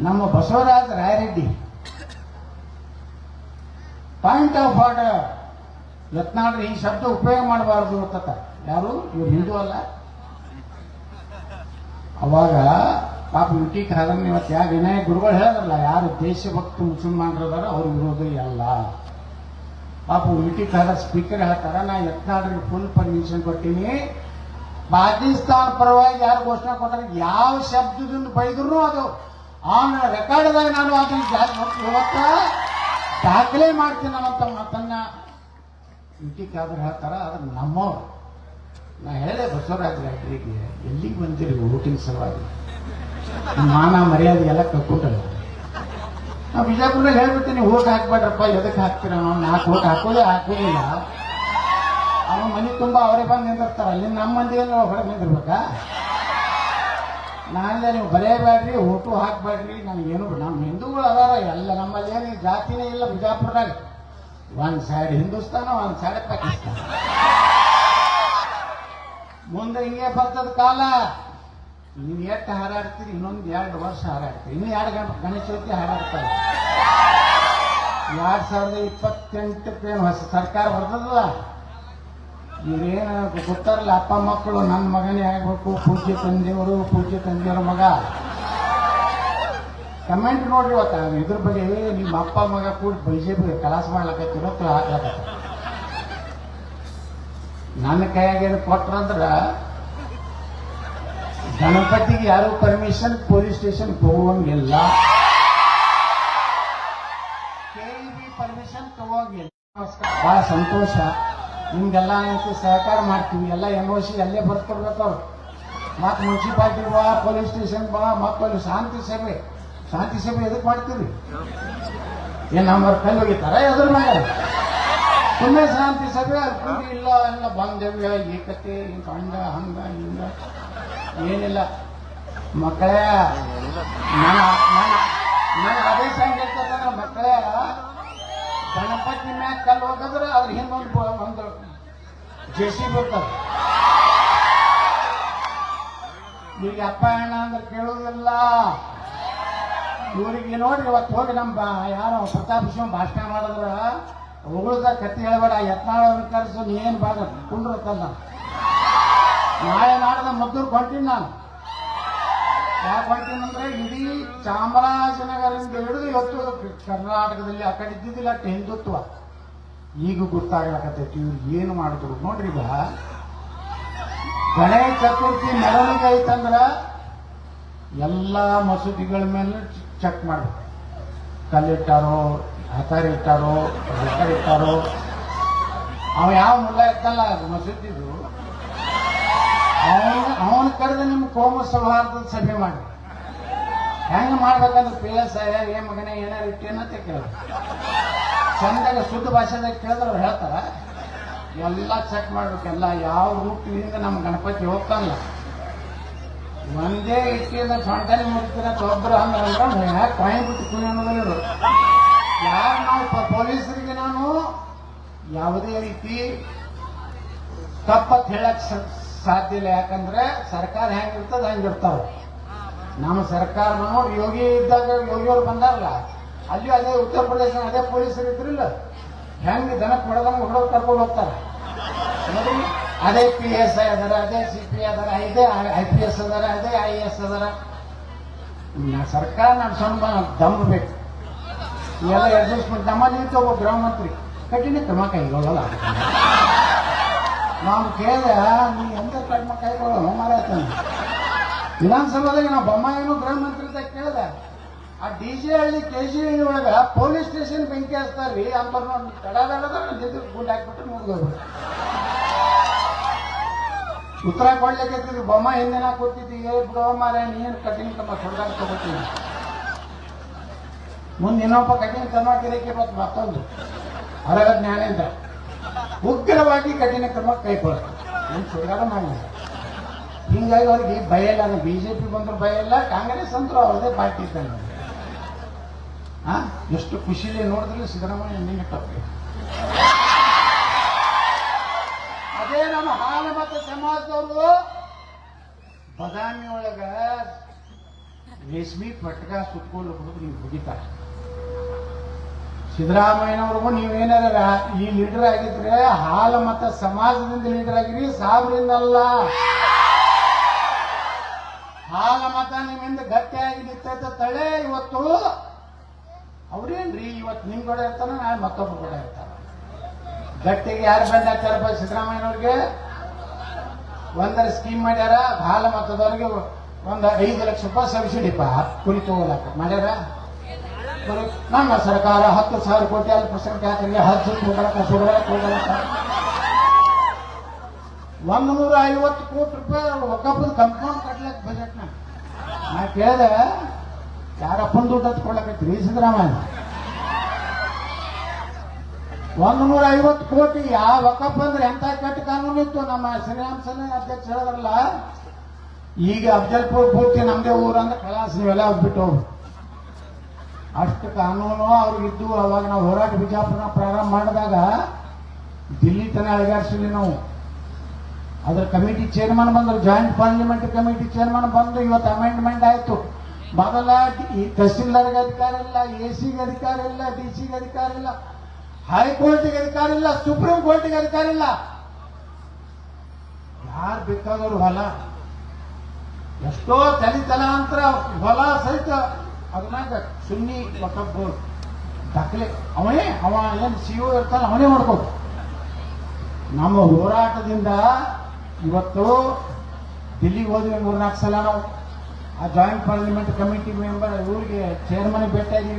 ನಮ್ಮ Basavaraj Rayareddy. Point of order ಯತ್ನಾಡ್ರೆ ಈ ಶಬ್ದ ಉಪಯೋಗ ಮಾಡಬಾರದು ಅಂತ ಯಾರು? ಇವ್ರು ಹಿಂದೂ ಅಲ್ಲ. ಅವಾಗ ಪಾಪ ಯುಟಿ ಟಿ ಖಾದರ್ ಇವತ್ತು ಯಾವ ವಿನಯ ಗುರುಗಳು ಹೇಳಿದ್ರಲ್ಲ, ಯಾರು ದೇಶಭಕ್ತ ಮುಸಲ್ಮಾನರದಾರ ಅವ್ರ ವಿರೋಧಿ ಅಲ್ಲ. ಪಾಪ ಯುಟಿ ಕಾಲ ಸ್ಪೀಕರ್ ಹೇಳ್ತಾರ, ನಾ ಯತ್ನಾಡ್ರಿಗೆ ಫುಲ್ ಪರ್ಮಿಷನ್ ಕೊಟ್ಟಿನಿ. ಪಾಕಿಸ್ತಾನ ಪರವಾಗಿ ಯಾರು ಘೋಷಣೆ ಕೊಟ್ಟಾರೆ? ಯಾವ ಶಬ್ದದಿಂದ ಬೈದ್ರು ಅದು. ಆಮೇಲೆ ರೆಕಾರ್ಡ್ದಾಗ ನಾನು ಅದನ್ನು ಇವತ್ತ ದಾಖಲೆ ಮಾಡ್ತೀನಿ ಅನ್ನೋಂಥ ಮಾತನ್ನ ಯುಟಿ ಕಾದ್ರೆ ಹೇಳ್ತಾರ. ಅದ್ರ ನಮ್ಮವ್ರು, ನಾ ಹೇಳಿದೆ ಬಸವರಾಜ ರೆಡ್ಡಿಗೆ ಎಲ್ಲಿಗೆ ಬಂದಿರಿ ಊಟಿನ ಸಲುವಾಗಿ? ಮಾನ ಮರ್ಯಾದೆ ಎಲ್ಲ ಕಳ್ಕೊಂಡಲ್ಲ. ನಾವು ಬಿಜಾಪುರದಲ್ಲಿ ಹೇಳ್ಬಿಡ್ತೀನಿ ಓಟ್ ಹಾಕ್ಬೇಡ್ರಪ್ಪ ಎದಕ್ಕೆ ಹಾಕ್ತೀರ? ನಾವು ನಾಲ್ಕು ಓಟ್ ಹಾಕೋದೇ ಹಾಕೋದಿಲ್ಲ ಅವನ ಮನೆ ತುಂಬಾ ಅವರೇ ಬಂದು ನಿಂದಿರ್ತಾರ. ಅಲ್ಲಿ ನಮ್ಮ ಮಂದಿ ನಾವು ಹೊರಗೆ ನಿಂದಿರ್ಬೇಕಾ? ನಾಳೆ ನೀವು ಬರೆಯಬೇಡ್ರಿ ಊಟ ಹಾಕ್ಬೇಡ್ರಿ ನನಗೇನು ನಮ್ಮ ಹಿಂದೂಗಳು ಅದಾರ, ಎಲ್ಲ ನಮ್ಮಲ್ಲಿ ಏನು ಜಾತಿನೇ ಇಲ್ಲ ಬಿಜಾಪುರದಾಗ. ಒಂದು ಸೈಡ್ ಹಿಂದೂಸ್ತಾನ, ಒಂದು ಸೈಡ್ ಪಾಕಿಸ್ತಾನ. ಮುಂದೆ ಹಿಂಗೆ ಬರ್ತದ ಕಾಲ. ನೀವು ಎಷ್ಟು ಹಾರಾಡ್ತೀರಿ, ಇನ್ನೊಂದು ಎರಡು ವರ್ಷ ಹಾರಾಡ್ತೀರಿ. ಇನ್ನು ಎರಡು ಗಣೇಶ ಚೌತಿ ಹಾರಾಡ್ತಾರೆ. ಎರಡ್ ಸಾವಿರದ ಇಪ್ಪತ್ತೆಂಟಕ್ಕೆ ಹೊಸ ಸರ್ಕಾರ ಬರ್ತದಲ್ಲ? ಇವ್ರೇನು ಗೊತ್ತಾರಲ್ಲ ಅಪ್ಪ ಮಕ್ಕಳು ನನ್ನ ಮಗನೇ ಆಗ್ಬೇಕು, ಪೂಜ್ಯ ತಂದೆಯವರು, ಪೂಜ್ಯ ತಂದೆಯವರ ಮಗ. ಕಮೆಂಟ್ ನೋಡ್ರಿ ಇವತ್ತ ಇದ್ರ ಬಗ್ಗೆ ನಿಮ್ಮ ಅಪ್ಪ ಮಗ ಕೂಡ ಬಿಜೆಪಿ ಕಲಾಸ ಮಾಡ್ಲಕತ್ತಿರೋ ಹಾಕ್ಲಕತ್ತ. ನನ್ನ ಕೈಯಾಗೇನು ಕೊಟ್ರಂದ್ರ ಗಣಪತಿಗೆ ಯಾರು ಪರ್ಮಿಷನ್ ಪೊಲೀಸ್ ಸ್ಟೇಷನ್ ಹೋಗಂಗಿಲ್ಲ ಪರ್ಮಿಷನ್ ತಗೋಂಗಿಲ್ಲ. ಬಹಳ ಸಂತೋಷ. ನಿಮ್ಗೆಲ್ಲ ಅಂತೂ ಸಹಕಾರ ಮಾಡ್ತೀವಿ. ಎಲ್ಲ ಎನ್ ಓ ಸಿ ಅಲ್ಲೇ ಬರ್ತಿರ್ಬೇಕವ್ರು ಮತ್ತು ಮುನ್ಸಿಪಾಲ್ಟಿ ಬಾ ಪೊಲೀಸ್ ಸ್ಟೇಷನ್ ಬಾ ಮಕ್ಕಳು ಶಾಂತಿ ಸಭೆ. ಶಾಂತಿ ಸಭೆ ಎದಕ್ಕೆ ಮಾಡ್ತೀರಿ? ಏನು ನಮ್ಮ ಕಲ್ಲು ಹೋಗಿತಾರ ಎದುರು ಮೇಲೆ ಸುಮ್ಮನೆ ಶಾಂತಿ ಸಭೆ ಅಲ್ಲಿ ಇಲ್ಲ ಎಲ್ಲ ಬಾಂಧವ್ಯ ಏಕತೆ ಹಿಂಗ ಹಂಗ ಹಂಗ ಹಿಂಗ. ಏನಿಲ್ಲ. ಮಕ್ಕಳೇ ನಾನು ನನ್ನ ಅದೇ ಆದೇಶ ಹೆಂಗಿರ್ತದಂದ್ರ ಮಕ್ಕಳೇ. ಗಣಪತಿ ಮ್ಯಾಗ ಕಲ್ಲು ಹೋಗಿದ್ರೆ ಅದ್ರ ಹಿಂದೊಂದು ಒಂದು ಜೆ ಸಿ ಬರ್ತದೆ ಈಗ ಅಪ್ಪ, ಅಣ್ಣ ಅಂದ್ರೆ ಕೇಳೋದಿಲ್ಲ. ಇವ್ರಿಗೆ ನೋಡ್ರಿ, ಇವತ್ತು ಹೋಗಿ ನಮ್ಮ ಬಾ- ಯಾರೋ ಪ್ರತಾಪ್ ಸಿಂಹ ಭಾಷಣ ಮಾಡಿದ್ರ ಉಗುಳ್ದ ಕತ್ತಿ ಹೇಳ್ಬೇಡ, ಯತ್ನಾಳವ್ರನ್ನ ಕರೆಸು ನೀ ಏನು ಬಾಗ ಕುಂಡ್ರತ್ತಲ್ಲ. ನಾಳೆ ನಾಡದ ಮದ್ದೂರು ಹೊಂಟೀನಿ ನಾನು. ಯಾಕೆ ಇಡೀ ಚಾಮರಾಜನಗರದಿಂದ ಹಿಡಿದು ಇವತ್ತು ಕರ್ನಾಟಕದಲ್ಲಿ ಆ ಕಡೆ ಇದ್ದಿದ್ದಿಲ್ಲ ಹಿಂದುತ್ವ ಈಗ ಗೊತ್ತಾಗ್ಲಕತ್ತೈತಿ ಇವ್ರು ಏನು ಮಾಡಿದ್ರು. ನೋಡ್ರಿ ಈಗ. ಗಣೇಶ ಚತುರ್ಥಿ ಮೆರವಣಿಗೆ ಐತಂದ್ರ ಎಲ್ಲ ಮಸೂದಿಗಳ ಮೇಲೆ ಚೆಕ್ ಮಾಡ ಕಲ್ಲಿಟ್ಟಾರೋ ಹತಾರಿಟ್ಟಾರೋ ಇಟ್ಟಾರೋ, ಹೆಸರು ಇಟ್ಟಾರೋ ಅವ ಯಾವ ಮುಲ್ಲ ಇತ್ತಲ್ಲ ಅದು ಮಸೂದಿದು. ಅವನು, ಅವನ ಕರೆದು ನಿಮ್ಮ ಕೋಮ ಸೌಹಾರ್ದದ ಸಭೆ ಮಾಡಿ. ಹೆಂಗ್ ಮಾಡ್ಬೇಕಂದ್ರೆ ಪಿಲ್ಲ ಸಾಯ ಏ ಮಗನೇ ಏನಾರು ಇಟ್ಟೇನಂತ ಕೇಳ ಚಂದಾಗ ಶುದ್ಧ ಭಾಷೆದಾಗ ಕೇಳಿದ್ರೆ ಅವ್ರು ಹೇಳ್ತಾರ. ಎಲ್ಲ ಚೆಕ್ ಮಾಡ್ಬೇಕೆಲ್ಲ ಯಾವ ರೂಟಿನಿಂದ ನಮ್ಮ ಗಣಪತಿ ಹೋಗ್ತಾನಲ್ಲ. ಒಂದೇ ಇಟ್ಟಿಯಿಂದ ಸೊಂಟನೆ ಮುಗಿತಿರ ತೊಬ್ಬರು ಅಂದ್ರೆ ಯಾಕೆ ಕಾಯಿನ್ ಬಿಟ್ಟು ಕುಣಿ ಅನ್ನೋದಿಲ್ಲ ಯಾರು ನಾವು ಪೊಲೀಸರಿಗೆ ನಾನು ಯಾವುದೇ ರೀತಿ ತಪ್ಪತ್ ಹೇಳಕ್ ಸಾಧ್ಯ ಇಲ್ಲ. ಯಾಕಂದ್ರೆ ಸರ್ಕಾರ ಹೆಂಗಿರ್ತದ ಹಂಗಿರ್ತಾವ ನಮ್ಮ ಸರ್ಕಾರ ನೋಡಿ ಯೋಗಿ ಇದ್ದಾಗ ಯೋಗಿಯವ್ರು ಬಂದಾರಲ್ಲ, ಅಲ್ಲಿ ಅದೇ ಉತ್ತರ ಪ್ರದೇಶ ಅದೇ ಪೊಲೀಸರು ಇದ್ರಿಲ್ಲ. ಹೆಂಗ್ ದನಕ್ಕೆ ಹೊಡೆದಂಗ ಹೊಡೆದು ಕರ್ಕೊಂಡು ಹೋಗ್ತಾರೆ? ಅದೇ ಪಿ ಎಸ್ ಐ ಅದಾರ, ಅದೇ ಸಿ ಪಿ ಅದಾರ, ಇದೇ ಐ ಪಿ ಎಸ್ ಅದಾರ, ಅದೇ ಐ ಎಸ್ ಅದಾರ. ಸರ್ಕಾರ ನಡ್ಸೋಣ ದಮ್ ಬೇಕು. ಇವೆಲ್ಲ ಅಡ್ಜಸ್ಟ್ಮೆಂಟ್ ನಿಂತು ಒಬ್ಬ ಗೃಹ ಮಂತ್ರಿ ಕಠಿಣ ಕ್ರಮ ಕೈಗೊಳ್ಳಲ್ಲ. ನಾವು ಕೇಳಿದೆ ನೀ ಎಂತ ಕ್ರಮ ಕೈಗೊಳ್ಳೋ ಮಾರಾಯ್ತಾನೆ ವಿಧಾನಸಭಾದಾಗ ನಾವು ಬೊಮ್ಮಾಯಿನೂ ಗೃಹ ಮಂತ್ರಿ ಅಂತ ಕೇಳಿದೆ. ಆ D J Halli K G Halli ಒಳಗ ಪೊಲೀಸ್ ಸ್ಟೇಷನ್ ಬೆಂಕಿ ಹಚ್ತಾರ್ರಿ ಅಂತ ತಡದ ಗುಂಡು ಹಾಕ್ಬಿಟ್ಟು ಮುಗಿದೋಗ್ಬಿಟ್ಟು ಉತ್ತರ ಕೊಡ್ಲಿಕ್ಕೆ ಬೊಮ್ಮ ಹಿಂದಿನ ಕೂತಿದ್ದಿ? ಏ, ಬಿಡೋ ಮಾರ ನೀನು ಕಠಿಣ ತಮ್ಮ ಹೊಡೆದಾಗ ತಗೋತೀನಿ ಮುಂದೆ ಇನ್ನೊಬ್ಬ ಕಠಿಣ ಕ್ರಮ ಕಿರಿಕೆ ಮತ್ತು ಮತ್ತೊಂದು. ಹೊರಗ ಜ್ಞಾನೇಂದ್ರ. ಉಗ್ರವಾಗಿ ಕಠಿಣ ಕ್ರಮ ಕೈಗೊಳ್ತಾರೆ ಏನು ಸುಧಾರ ಮಾಡಿಲ್ಲ ಹಿಂಗಾಗಿ ಅವ್ರಿಗೆ ಭಯ ಇಲ್ಲ ಬಿ ಜೆ ಪಿ ಬಂದ್ರ ಭಯ ಇಲ್ಲ, ಕಾಂಗ್ರೆಸ್ ಅಂದ್ರೆ ಅವ್ರದೇ ಪಾರ್ಟಿ ಇದ್ದಂಗೆ. ಹಾ ಎಷ್ಟು ಖುಷಿಲಿ ನೋಡಿದ್ರೆ ಸಿದ್ದರಾಮಯ್ಯ ನಿಮಗೆ ತಪ್ಪಿ. ಅದೇ ನಮ್ಮ ಹಾಲು ಮತ್ತು ಸಮಾಜದವರು ಬದಾಮಿ ಒಳಗ ರೇಷ್ಮಿ ಪಟ್ಕ ಸುತ್ಕೊಂಡು ಹುಡುಗ ನೀವು ಸಿದ್ದರಾಮಯ್ಯನವ್ರಿಗೂ ನೀವೇನಾರ ಈ ಲೀಡರ್ ಆಗಿದ್ರೆ ಹಾಲು ಮತ್ತು ಸಮಾಜದಿಂದ ಲೀಡರ್ ಆಗಿರಿ, ಸಾಬ್ರಿಂದ ಅಲ್ಲ. ಹಾಲ ಮತ ನಿಮ್ಮಿಂದ ಗಟ್ಟಿಯಾಗಿ ನಿಂತೈತೆ ತಳೆ ಇವತ್ತು. ಅವ್ರೇನ್ರಿ ಇವತ್ತು ನಿಮ್ ಕೂಡ ಇರ್ತಾನೆ ನಾಳೆ ಮತ್ತೊಬ್ರು ಕೂಡ ಇರ್ತಾರ ಗಟ್ಟಿಗೆ ಯಾರು ಬಂದ ಹಾಕ್ತಾರಪ್ಪ ಸಿದ್ದರಾಮಯ್ಯನವ್ರಿಗೆ? ಒಂದರ ಸ್ಕೀಮ್ ಮಾಡ್ಯಾರ, ಹಾಲ ಮತದವ್ರಿಗೆ ಒಂದು ಐದು ಲಕ್ಷ ರೂಪಾಯಿ ಸಬ್ಸಿಡಿಪ್ಪ ಕುರಿ ತಗೋಲಕ್ಕ ಮಾಡ್ಯಾರ? ನಮ್ಮ ಸರ್ಕಾರ ಹತ್ತು ಸಾವಿರ ಕೋಟಿ ಅಲ್ಪಸಂಖ್ಯಾತರಿಗೆ ಹತ್ತು ಕೊಡಲಕ್ಕ ಸುಡಲಕ್ಕ ಹೋಗಲಕ್ಕ ಒಂದ್ ನೂರ ಐವತ್ತು ಕೋಟಿ ರೂಪಾಯಿ ಒಕ್ಕಪ್ಪದ ಕಂಪೌಂಡ್ ಕಟ್ಲಕ್ ಬಜೆಟ್ ನಾ. ಕೇಳಿದೆ, ಯಾರಪ್ಪನ ದುಡ್ಡು ಹತ್ಕೊಳಕೈತ್ರಿ ಸಿದ್ದರಾಮಯ್ಯ? ಒಂದ್ ನೂರ ಐವತ್ತು ಕೋಟಿ ಯಾವ ಒಕ್ಕಪ್ಪ ಅಂದ್ರೆ ಎಂತ ಕೆಟ್ಟ ಕಾನೂನು ಇತ್ತು? ನಮ್ಮ ಶ್ರೀರಾಮ್ ಸೇನೆ ಅಧ್ಯಕ್ಷ ಹೇಳಿದ್ರಲ್ಲ, ಈಗ ಅಫ್ಜಲ್ಪುರ್ ಪೂರ್ತಿ ನಮ್ದೇ ಊರಂದ್ರೆ ಕಲಾಸ್ ನೀವೆಲ್ಲ ಹೋಗ್ಬಿಟ್ಟು. ಅಷ್ಟು ಕಾನೂನು ಅವ್ರಿಗಿದ್ದು ಅವಾಗ ನಾವು ಹೋರಾಟ ಬಿಜಾಪುರ ಪ್ರಾರಂಭ ಮಾಡಿದಾಗ ದಿಲ್ಲಿ ತನ ಅಳಗಾಡ್ಸಿಲ್ಲ ನಾವು. ಅದರ ಕಮಿಟಿ ಚೇರ್ಮನ್ ಬಂದ್ರು ಜಾಯಿಂಟ್ ಪಾರ್ಲಿಮೆಂಟ್ ಕಮಿಟಿ ಚೇರ್ಮನ್ ಬಂದು ಇವತ್ತು ಅಮೆಂಡ್ಮೆಂಟ್ ಆಯಿತು. ಮೊದಲ ಈ ತಹಸೀಲ್ದಾರ್ಗೆ ಅಧಿಕಾರ ಇಲ್ಲ ಎ ಸಿಗೆ ಅಧಿಕಾರ ಇಲ್ಲ ಡಿ ಸಿಗೆ ಅಧಿಕಾರ ಇಲ್ಲ, ಹೈಕೋರ್ಟ್ಗೆ ಅಧಿಕಾರ ಇಲ್ಲ, ಸುಪ್ರೀಂ ಕೋರ್ಟ್ಗೆ ಅಧಿಕಾರ ಇಲ್ಲ. ಯಾರು ಬೇಕಾದವ್ರು ಹೊಲ? ಎಷ್ಟೋ ತಲೆ ತಲಾಂತರ ಹೊಲ ಸಹಿತ ಅದನ್ನಾಗ ಸುನ್ನಿ ವಕಫ್ ದಾಖಲೆ. ಅವನೇ, ಅವ ಏನು ಸಿ ಒ ಇರ್ತಾನೆ, ಅವನೇ ಮಾಡ್ಕೋದು ನಮ್ಮ ಹೋರಾಟದಿಂದ ಇವತ್ತು ದಿಲ್ಲಿಗೆ ಹೋದ್ವಿ ಮೂರ್ನಾಲ್ಕು ಸಲ ನಾವು. ಆ ಜಾಯಿಂಟ್ ಪಾರ್ಲಿಮೆಂಟ್ ಕಮಿಟಿ ಮೆಂಬರ್ ಊರಿಗೆ ಚೇರ್ಮನ್ ಭೇಟಿಯಾಗಿ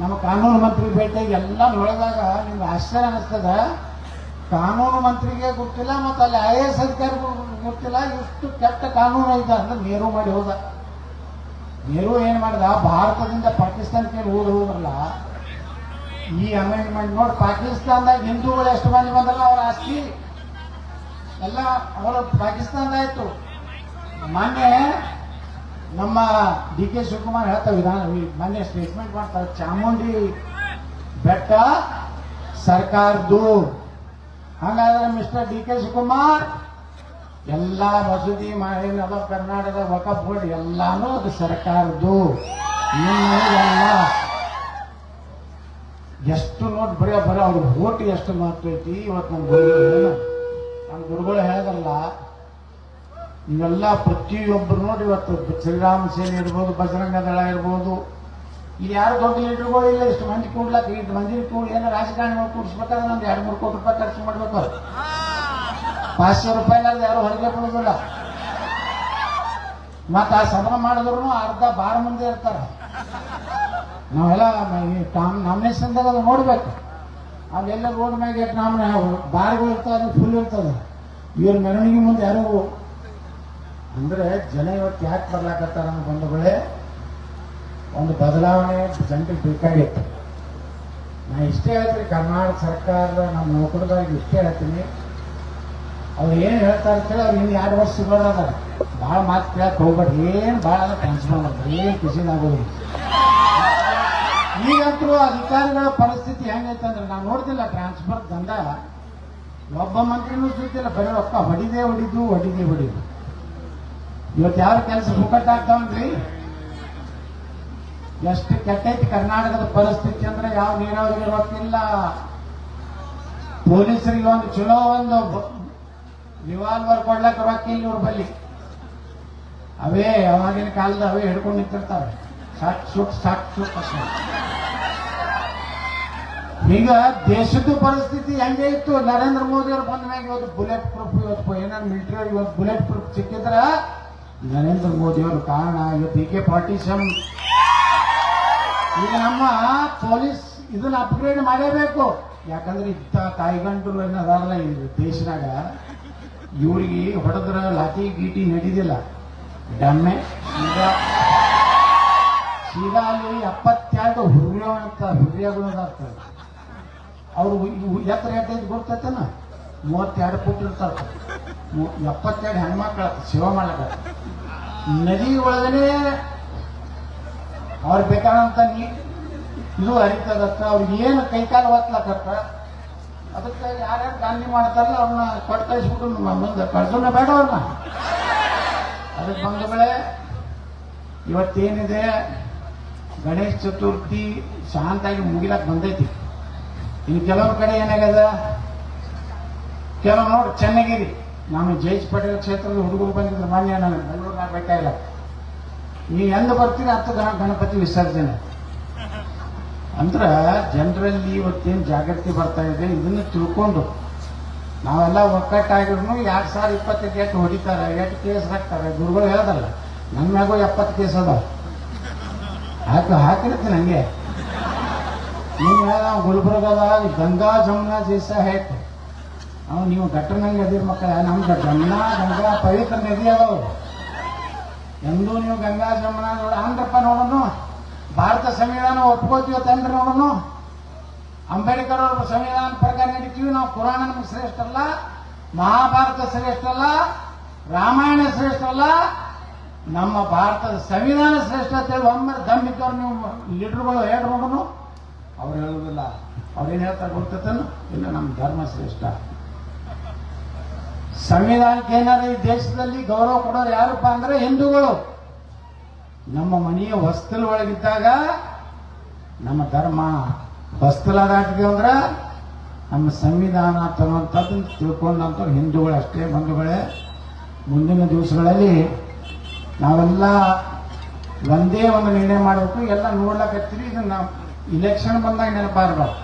ನಮ್ಮ ಕಾನೂನು ಮಂತ್ರಿ ಭೇಟಿಯಾಗಿ ಎಲ್ಲ ನೋಡಿದಾಗ ನಿಮ್ಗೆ ಆಶ್ಚರ್ಯ ಅನಿಸ್ತದ? ಕಾನೂನು ಮಂತ್ರಿಗೆ ಗೊತ್ತಿಲ್ಲ ಮತ್ತು ಅಲ್ಲಿ ಐ ಎ ಎಸ್ ಅಧಿಕಾರಿಗೂ ಗೊತ್ತಿಲ್ಲ, ಇಷ್ಟು ಕೆಟ್ಟ ಕಾನೂನು ಐತೆ ಅಂದ್ರೆ ನೇರು ಮಾಡಿ ಹೋದ. ನೇರು ಏನು ಮಾಡಿದ? ಭಾರತದಿಂದ ಪಾಕಿಸ್ತಾನಕ್ಕೆ ಓಡಿ ಹೋದ್ರಲ್ಲ, ಈ ಅಮೆಂಡ್ಮೆಂಟ್ ನೋಡಿ ಪಾಕಿಸ್ತಾನದಾಗ ಹಿಂದೂಗಳು ಎಷ್ಟು ಮಂದಿ ಬಂದ್ರಲ್ಲ ಅವ್ರ ಆಸ್ತಿ? ಎಲ್ಲ ಅವರು ಪಾಕಿಸ್ತಾನದಾಯ್ತು ಮೊನ್ನೆ ನಮ್ಮ ಡಿ ಕೆ ಶಿವಕುಮಾರ್ ಹೇಳ್ತಾ ವಿಧಾನ ಮೊನ್ನೆ ಸ್ಟೇಟ್ಮೆಂಟ್ ಮಾಡ್ತಾರೆ ಚಾಮುಂಡಿ ಬೆಟ್ಟ ಸರ್ಕಾರದ್ದು. ಹಾಗಾದ್ರೆ ಮಿಸ್ಟರ್ ಡಿ ಕೆ ಶಿವಕುಮಾರ್ ಎಲ್ಲ ಮಸೂದಿ ಮಾಡಿದ ಕರ್ನಾಟಕದ ವಕಫ್ ಬೋರ್ಡ್ ಎಲ್ಲಾನು ಅದು ಸರ್ಕಾರದ್ದು. ಎಷ್ಟು ನೋಟ್ ಬರೀ ಬರೀ ಅವ್ರ ಓಟ್ ಎಷ್ಟು ಮಹತ್ವ ಐತಿ ಇವತ್ತು ನಮ್ಮ ಗುರುಗಳು ನಮ್ಮ ಗುರುಗಳು ಹೇಳದಲ್ಲ ಇವೆಲ್ಲ ಪ್ರತಿಯೊಬ್ಬರು ನೋಡಿ ಇವತ್ತು ಶ್ರೀರಾಮ ಸೇನೆ ಇರ್ಬೋದು, ಬಜರಂಗ ದಳ ಇರ್ಬೋದು. ಇಲ್ಲಿ ಯಾರು ದೊಡ್ಡ ಲೀಡರ್ಗಳು ಇಲ್ಲ, ಇಷ್ಟು ಮಂದಿ ಕೂಡ್ಲಕ್ಕ ಇಷ್ಟು ಮಂದಿ ಕೂಡ ಏನೋ ರಾಜಕಾರಣಿಗಳು ಕೂಡಿಸ್ಬೇಕಾದ್ರೆ ಒಂದು ಎರಡು ಮೂರು ಕೋಟಿ ರೂಪಾಯಿ ಖರ್ಚು ಮಾಡ್ಬೇಕು ಅವ್ರು. ಸಾವಿರ ರೂಪಾಯಿನಾಗ ಯಾರು ಹೊರಗೆ ಬಿಡೋದಿಲ್ಲ ಮತ್ತ ಆ ಸದನ ಮಾಡಿದ್ರು ಅರ್ಧ ಬಾರ ಮುಂದೆ ಇರ್ತಾರ. ನಾವೆಲ್ಲ ನಾಮಿನೇಷನ್ದಾಗ ಅದು ನೋಡ್ಬೇಕು. ಅಲ್ಲೆಲ್ಲ ರೋಡ್ ಮ್ಯಾಗ ಎಷ್ಟು ಬಾರ್ಗಳು ಅದು ಫುಲ್ ಇರ್ತದೆ. ಇವ್ರ ಮೆರವಣಿಗೆ ಮುಂದೆ ಯಾರು ಅಂದ್ರೆ ಜನ ಇವತ್ತು ಯಾಕೆ ಬರ್ಲಾಕತ್ತಾರ ಅನ್ನೋ ಬಂಧುಗಳೇ ಒಂದು ಬದಲಾವಣೆ ಜನರಿಗೆ ಬೇಕಾಗಿತ್ತು. ನಾ ಇಷ್ಟೇ ಹೇಳ್ತೀನಿ, ಕರ್ನಾಟಕ ಸರ್ಕಾರದ, ನಮ್ಮ ನೌಕರದಾಗ ಇಷ್ಟೇ ಹೇಳ್ತೀನಿ. ಅವ್ರು ಏನು ಹೇಳ್ತಾ ಇರ್ತಾರೆ ಅವ್ರು ಇನ್ನು ಎರಡು ವರ್ಷ ಸಿಗೋದ ಭಾಳ ಮಾತು ಕೇಳಕ್ ಹೋಗ್ಬೇಡ್ರಿ ಏನು ಭಾಳ ಟ್ರಾನ್ಸ್ಫರ್ ಮಾಡ್ಬೇಡ್ರಿ ಏನು ಕಿಸಿನ ಆಗೋದಿಲ್ಲ ಈಗಂತೂ ಅಧಿಕಾರಿಗಳ ಪರಿಸ್ಥಿತಿ ಹೆಂಗೈತೆ ಅಂದ್ರೆ ನಾವು ನೋಡ್ತಿಲ್ಲ ಟ್ರಾನ್ಸ್ಫರ್ ದಂಡ ಒಬ್ಬ ಮಂತ್ರಿನೂ ಸುತ್ತಿಲ್ಲ ಬರೀ ರೊಕ್ಕ ಹೊಡಿದೇ ಹೊಡಿದು, ಹೊಡಿದೆ ಹೊಡಿದು. ಇವತ್ತು ಯಾವ ಕೆಲಸ ಮುಕ್ಕಟ್ಟಾಗ್ತಾವನ್ರಿ ಎಷ್ಟು ಕೆಟ್ಟೈತಿ ಕರ್ನಾಟಕದ ಪರಿಸ್ಥಿತಿ ಅಂದ್ರೆ ಯಾವ ನೀರಾವರಿಗೆ ಗೊತ್ತಿಲ್ಲ ಪೊಲೀಸರಿಗೆ ಒಂದು ಚಲೋ ಒಂದು ರಿವಾಲ್ವರ್ ಕೊಡ್ಲಕ್ಕೆ ರೊಕ್ಕ ಇಲ್ಲಿ ಇವ್ರ ಬಲ್ಲಿ. ಅವೇ, ಅವಾಗಿನ ಕಾಲದ ಅವೇ ಹಿಡ್ಕೊಂಡು ನಿಂತಿರ್ತಾರೆ ಸಾಕ್ ಸುಟ್ ಸಾಕ್ ಸುಟ್ ಈಗ ದೇಶದ ಪರಿಸ್ಥಿತಿ ಹೆಂಗೆ ಇತ್ತು? ನರೇಂದ್ರ ಮೋದಿ ಅವ್ರು ಬಂದ ಮ್ಯಾಗ ಇವತ್ತು ಬುಲೆಟ್ ಪ್ರೂಫ್ ಇವತ್ತು ಏನಾದ್ರು ಮಿಲಿಟರಿ ಇವತ್ತು ಬುಲೆಟ್ ಪ್ರೂಫ್ ಸಿಕ್ಕಿದ್ರ ನರೇಂದ್ರ ಮೋದಿ ಅವರು ಕಾರಣ ಇವತ್ತು ಡಿ ಕೆ ಈಗ ನಮ್ಮ ಪೊಲೀಸ್ ಇದನ್ನ ಅಪ್ಗ್ರೇಡ್ ಮಾಡಲೇಬೇಕು ಯಾಕಂದ್ರೆ ಇತ್ತ ತಾಯಿಗಂಟು ಏನದಾರಲ್ಲ ದೇಶದಾಗ ಇವ್ರಿಗೆ ಹೊಡೆದ್ರ ಲಾಠಿ ಗೀಟಿ ನಡೀದಿಲ್ಲ. ಡಮ್ಮೆ ಸೀದಾ ಸೀದಾ ಅಲ್ಲಿ ಎಪ್ಪತ್ತೆರಡು ಹುರ್ಯ ಅಂತ ಹುರ್ಯಗಳು ಆಗ್ತದೆ ಅವರು ಎತ್ತರ ಎಟ್ಟೈತಿ ಗೊತ್ತೈತನ ಮೂವತ್ತೆರಡು ಫುಟ್ ಇರ್ತಾರೆ ಎಪ್ಪತ್ತೆರಡು ಹೆಣ್ಮಕ್ಳ ಸೇವೆ ಮಾಡಕ್ಕ ನದಿ ಒಳಗನೆ ಅವ್ರು ಬೇಕಾದಂತ ನೀ ಇದು ಅರಿತದತ್ತ ಅವ್ರಿಗೆ ಏನು ಕೈಕಾಲು ಒತ್ಲಕತ್ತ ಅದಕ್ಕೆ ಯಾರ್ಯಾರು ಗಾಂಧಿ ಮಾಡ್ತಾರಲ್ಲ, ಅವ್ರನ್ನ ಕೊಟ್ಟು ಕಳಿಸ್ಬಿಟ್ಟು ನಮ್ಮ ಮುಂದೆ ಕಳ್ಸೋಣ ಬೇಡ ಅವ್ರನ್ನ ಅದಕ್ಕೆ ಬಂದ ಬೆಳೆ ಇವತ್ತೇನಿದೆ, ಗಣೇಶ ಚತುರ್ಥಿ ಶಾಂತಾಗಿ ಮುಗಿಲಕ್ ಬಂದೈತಿ. ಇನ್ನು ಕೆಲವ್ರ ಕಡೆ ಏನಾಗ್ಯದ? ಕೆಲವು ನೋಡಿ, ಚೆನ್ನಾಗಿರಿ. ನಾನು ಜೈಸ್ ಪಟೇಲ್ ಕ್ಷೇತ್ರದ ಹುಡುಗರು ಬಂದಿದ್ರು, ಮಾನ್ಯ ನಾನು ಬೆಂಗಳೂರಿನಾಗ ಬೇಕಾಗಿಲ್ಲ ನೀವು ಎಂದು ಬರ್ತೀರಿ ಹತ್ತು ಗಣ ಗಣಪತಿ ವಿಸರ್ಜನೆ. ಅಂದ್ರೆ ಜನರಲ್ಲಿ ಇವತ್ತೇನು ಜಾಗೃತಿ ಬರ್ತಾ ಇದೆ, ಇದನ್ನ ತಿಳ್ಕೊಂಡು ನಾವೆಲ್ಲ ಒಕ್ಕಟ್ಟಾಗಿದ್ರು ಎರಡು ಸಾವಿರ ಇಪ್ಪತ್ತೈದು ಎಷ್ಟು ಹೊಡಿತಾರೆ ಎಷ್ಟು ಕೇಸ್ ಹಾಕ್ತಾರೆ. ಗುರುಗಳು ಹೇಳ್ದಲ್ಲ ನನ್ನ ಮ್ಯಾಗೂ ಎಪ್ಪತ್ತು ಕೇಸ್ ಅದ ಹಾಕಿ ಹಾಕಿರುತ್ತೆ ನನಗೆ ನೀವು ಹೇಳ ಗುಲ್ಬರ್ಗದಾಗ ಗಂಗಾ ಜಮುನಾ ದೇಶ ಹೇಟ್. ಅವ್ ನೀವು ಗಟ್ಟರ್ನಂಗೆ ಅದಿರ್ ಮಕ್ಕಳ ನಮ್ದು ಜಮುನಾ ಗಂಗಾ ಪವಿತ್ರ ನದಿ ಅದಾವ. ಎಂದೂ ನೀವು ಗಂಗಾ ಜಮುನಾ ನೋಡ ಅಂದ್ರಪ್ಪ ನೋಡೋಣ ಭಾರತ ಸಂವಿಧಾನ ಒಪ್ಕೋತೀವಿ ತಂದ್ರೆ ನೋಡೋಣ ಅಂಬೇಡ್ಕರ್ ಅವ್ರ ಸಂವಿಧಾನ ಪ್ರಕಾರ ನಡೀತೀವಿ, ನಾವು ಪುರಾಣ ನಮ್ಗೆ ಶ್ರೇಷ್ಠ ಅಲ್ಲ ಮಹಾಭಾರತ ಶ್ರೇಷ್ಠ ಅಲ್ಲ ರಾಮಾಯಣ ಶ್ರೇಷ್ಠ ಅಲ್ಲ ನಮ್ಮ ಭಾರತದ ಸಂವಿಧಾನ ಶ್ರೇಷ್ಠತೆ ಒಮ್ಮೆ ದಮ್ಮಿದ್ದವ್ರು ನೀವು ಲೀಡರ್ಗಳು ಹೇಳಿ ನೋಡೋಣ ಅವ್ರು ಹೇಳುವುದಿಲ್ಲ ಅವ್ರೇನು ಹೇಳ್ತಾ ಗೊತ್ತತನು? ಇಲ್ಲ ನಮ್ಮ ಧರ್ಮ ಶ್ರೇಷ್ಠ. ಸಂವಿಧಾನಕ್ಕೆ ಏನಾರ ಈ ದೇಶದಲ್ಲಿ ಗೌರವ ಕೊಡೋರು ಯಾರಪ್ಪ ಅಂದ್ರೆ ಹಿಂದೂಗಳು. ನಮ್ಮ ಮನೆಯ ಹೊಸ್ತಲ್ ಒಳಗಿದ್ದಾಗ ನಮ್ಮ ಧರ್ಮ ಹೊಸ್ತಲ ಅಂದ್ರೆ ನಮ್ಮ ಸಂವಿಧಾನ ತರುವಂಥದ್ದು ತಿಳ್ಕೊಂಡಂಥವ್ರು ಹಿಂದೂಗಳು ಅಷ್ಟೇ ಬಂಧುಗಳೇ. ಮುಂದಿನ ದಿವಸಗಳಲ್ಲಿ ನಾವೆಲ್ಲ ಒಂದೇ ಒಂದು ನಿರ್ಣಯ ಮಾಡಬೇಕು, ಎಲ್ಲ ನೋಡ್ಲಕತ್ತೀರಿ ಇದನ್ನ ಇಲೆಕ್ಷನ್ ಬಂದಾಗ ನೆನಪಾರ್ಬಾರ್ದು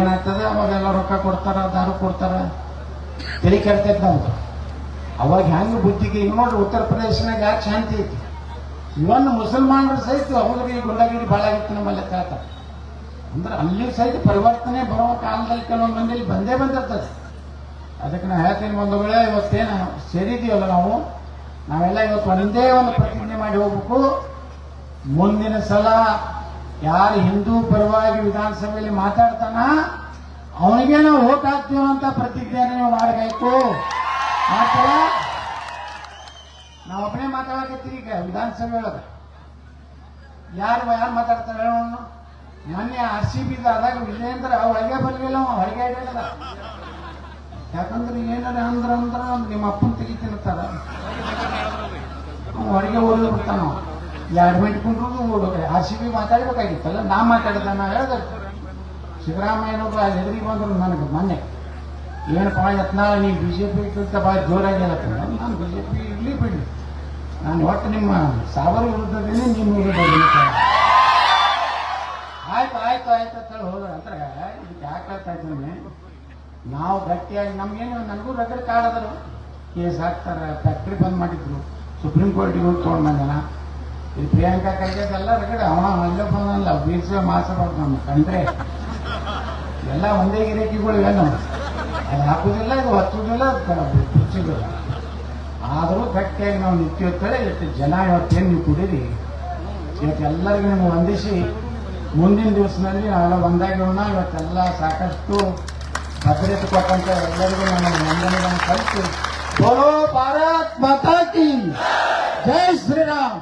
ಏನಾಗ್ತದೆ, ಅವಾಗೆಲ್ಲ ರೊಕ್ಕ ಕೊಡ್ತಾರ, ದಾರು ಕೊಡ್ತಾರ, ತಲೆ ಕೆಡ್ತೈತೆ ನಮ್ದು. ಅವಾಗ ಹೆಂಗೆ ಬುದ್ಧಿಗೆ, ಈಗ ನೋಡ್ರಿ ಉತ್ತರ ಪ್ರದೇಶನಾಗ ಯಾಕೆ ಶಾಂತಿ ಐತಿ? ಇವನ್ ಮುಸಲ್ಮಾನರು ಸಹಿತ ಅವ್ರಿಗೆ ಗುಂಡಾಗಿರಿ ಭಾಳ ಆಗಿತ್ತು ನಮ್ಮಲ್ಲಿ ಹೇಳ್ತಾರೆ ಅಂದ್ರೆ ಅಲ್ಲಿ ಸಹಿತ ಪರಿವರ್ತನೆ ಬರೋ ಕಾಲದಲ್ಲಿ ಕೆಲವೊಂದು ಮಂದಿಲಿ ಬಂದೇ ಬಂದಿರ್ತದೆ. ಅದಕ್ಕೆ ನಾ ಹೇಳ್ತೀನಿ ಒಂದು ವೇಳೆ ಇವತ್ತೇನು ಸೇರಿದೀವಲ್ಲ ನಾವು, ನಾವೆಲ್ಲ ಇವತ್ತು ಒಂದೇ ಒಂದು ಪ್ರತಿಜ್ಞೆ ಮಾಡಿ ಹೋಗ್ಬೇಕು. ಮುಂದಿನ ಸಲ ಯಾರು ಹಿಂದೂ ಪರವಾಗಿ ವಿಧಾನಸಭೆಯಲ್ಲಿ ಮಾತಾಡ್ತಾನ ಅವನಿಗೆ ನಾವು ಓಟ್ ಹಾಕ್ತೀವಂತ ಪ್ರತಿಜ್ಞೆಯನ್ನು ನೀವು ಮಾಡಬೇಕು. ಮಾತ್ರ ನಾವು ಒಬ್ಬನೇ ಮಾತಾಡಕತ್ತೀರಿ ಈಗ, ವಿಧಾನಸಭೆ ಒಳಗೆ. ಯಾರು ಯಾರು ಮಾತಾಡ್ತಾರೆ ಹೇಳೋಣ ಮೊನ್ನೆ ಆರ್ ಸಿ ಬಿ ಆದಾಗ ವಿಜಯೇಂದ್ರ ಹೊರಗೆ ಬರಲಿಲ್ಲ ಅವ ಹೊರಗೆ ಇಡಲಿಲ್ಲ ಯಾಕಂದ್ರೆ ಏನಾರ ಅಂದ್ರ ಅಂದ್ರ ನಿಮ್ಮ ಅಪ್ಪನ ತೆಗಿತಿರ್ತಾರ ಹೊರಗೆ ಓಡಿ ಬಿಡ್ತಾನ. ಎರಡು ಮಿನಿಟ್ ಓಡೋಕೆ ಆರ್ ಸಿ ಬಿ ಮಾತಾಡ್ಬೇಕಾಗಿತ್ತಲ್ಲ, ನಾ ಮಾತಾಡಿದ ನಾ ಹೇಳ್ದೆ. ಸಿದ್ದರಾಮಯ್ಯನವರು ಅಲ್ಲಿ ಎದುರಿಗೆ ಬಂದ್ರು ನನಗೆ ಮೊನ್ನೆ. ಏನಪ್ಪ ಯತ್ನಾಳ ನೀವು ಬಿ ಜೆ ಪಿ ಭಾಳ ಜೋರಾಗಿ ಹೇಳತ್ತ ನಾನು ಬಿ ಜೆ ಪಿ ನಾನು ಒಟ್ಟು ನಿಮ್ಮ ಸಾವರ ವಿರುದ್ಧದಲ್ಲಿ ನಿಮ್ಮ ವಿರುದ್ಧ ನಿಲ್ತೇನೆ. ಆಯ್ತು ಆಯ್ತು ಆಯ್ತು ಅಂತ ಹೇಳಿ ಹೋದ್ರೆ ಅಂದ್ರೆ ಇದಕ್ಕೆ ಯಾಕೆ ಹೇಳ್ತಾ ಇದ್ದೀನಿ ನಾವು ಗಟ್ಟಿಯಾಗಿ ನಮ್ಗೇನು ನನಗೂ ರಗಡ್ ಕಾಡದರು ಕೇಸ್ ಹಾಕ್ತಾರೆ, ಫ್ಯಾಕ್ಟ್ರಿ ಬಂದ್ ಮಾಡಿದ್ರು. ಸುಪ್ರೀಂ ಕೋರ್ಟಿಗೆ ಹೋಗಿ ತೊಗೊಂಡು ಈ ಪ್ರಿಯಾಂಕಾ ಎಲ್ಲ ರಗಡ ಅವ ಅಲ್ಲೇ ಬಂದಲ್ಲ ಬೀರ್ಸ ಮಾಸಬಾರ್ದು ನಮ್ಮ ಕಂಡ್ರೆ ಎಲ್ಲ ಒಂದೇ ಗಿರಾಕಿಗಳು ಏನು ಅದು ಹಾಕುದಿಲ್ಲ, ಇದು ಹಚ್ಚುದಿಲ್ಲ ಬಿಚ್ಚುದಿಲ್ಲ. ಆದರೂ ಗಟ್ಟಿಯಾಗಿ ನಾವು ನಿಂತಿರ್ತಾರೆ, ಇವತ್ತು ಜನ ಇವತ್ತೇನು ನೀವು ಕುಡೀರಿ? ಇವತ್ತೆಲ್ಲರಿಗೂ ನೀವು ವಂದಿಸಿ, ಮುಂದಿನ ದಿವಸದಲ್ಲಿ ನಾವೆಲ್ಲ ಒಂದಾಗಿರೋಣ ಇವತ್ತೆಲ್ಲ ಸಾಕಷ್ಟು ಭದ್ರತೆ ಕೊಟ್ಟಂತ ಎಲ್ಲರಿಗೂ ನಮ್ಮ ವಂದನೆಗಳನ್ನು ಕಳಿಸಿ ಭಾರತ್ ಮಾತಾ ಜೈ ಶ್ರೀರಾಮ್.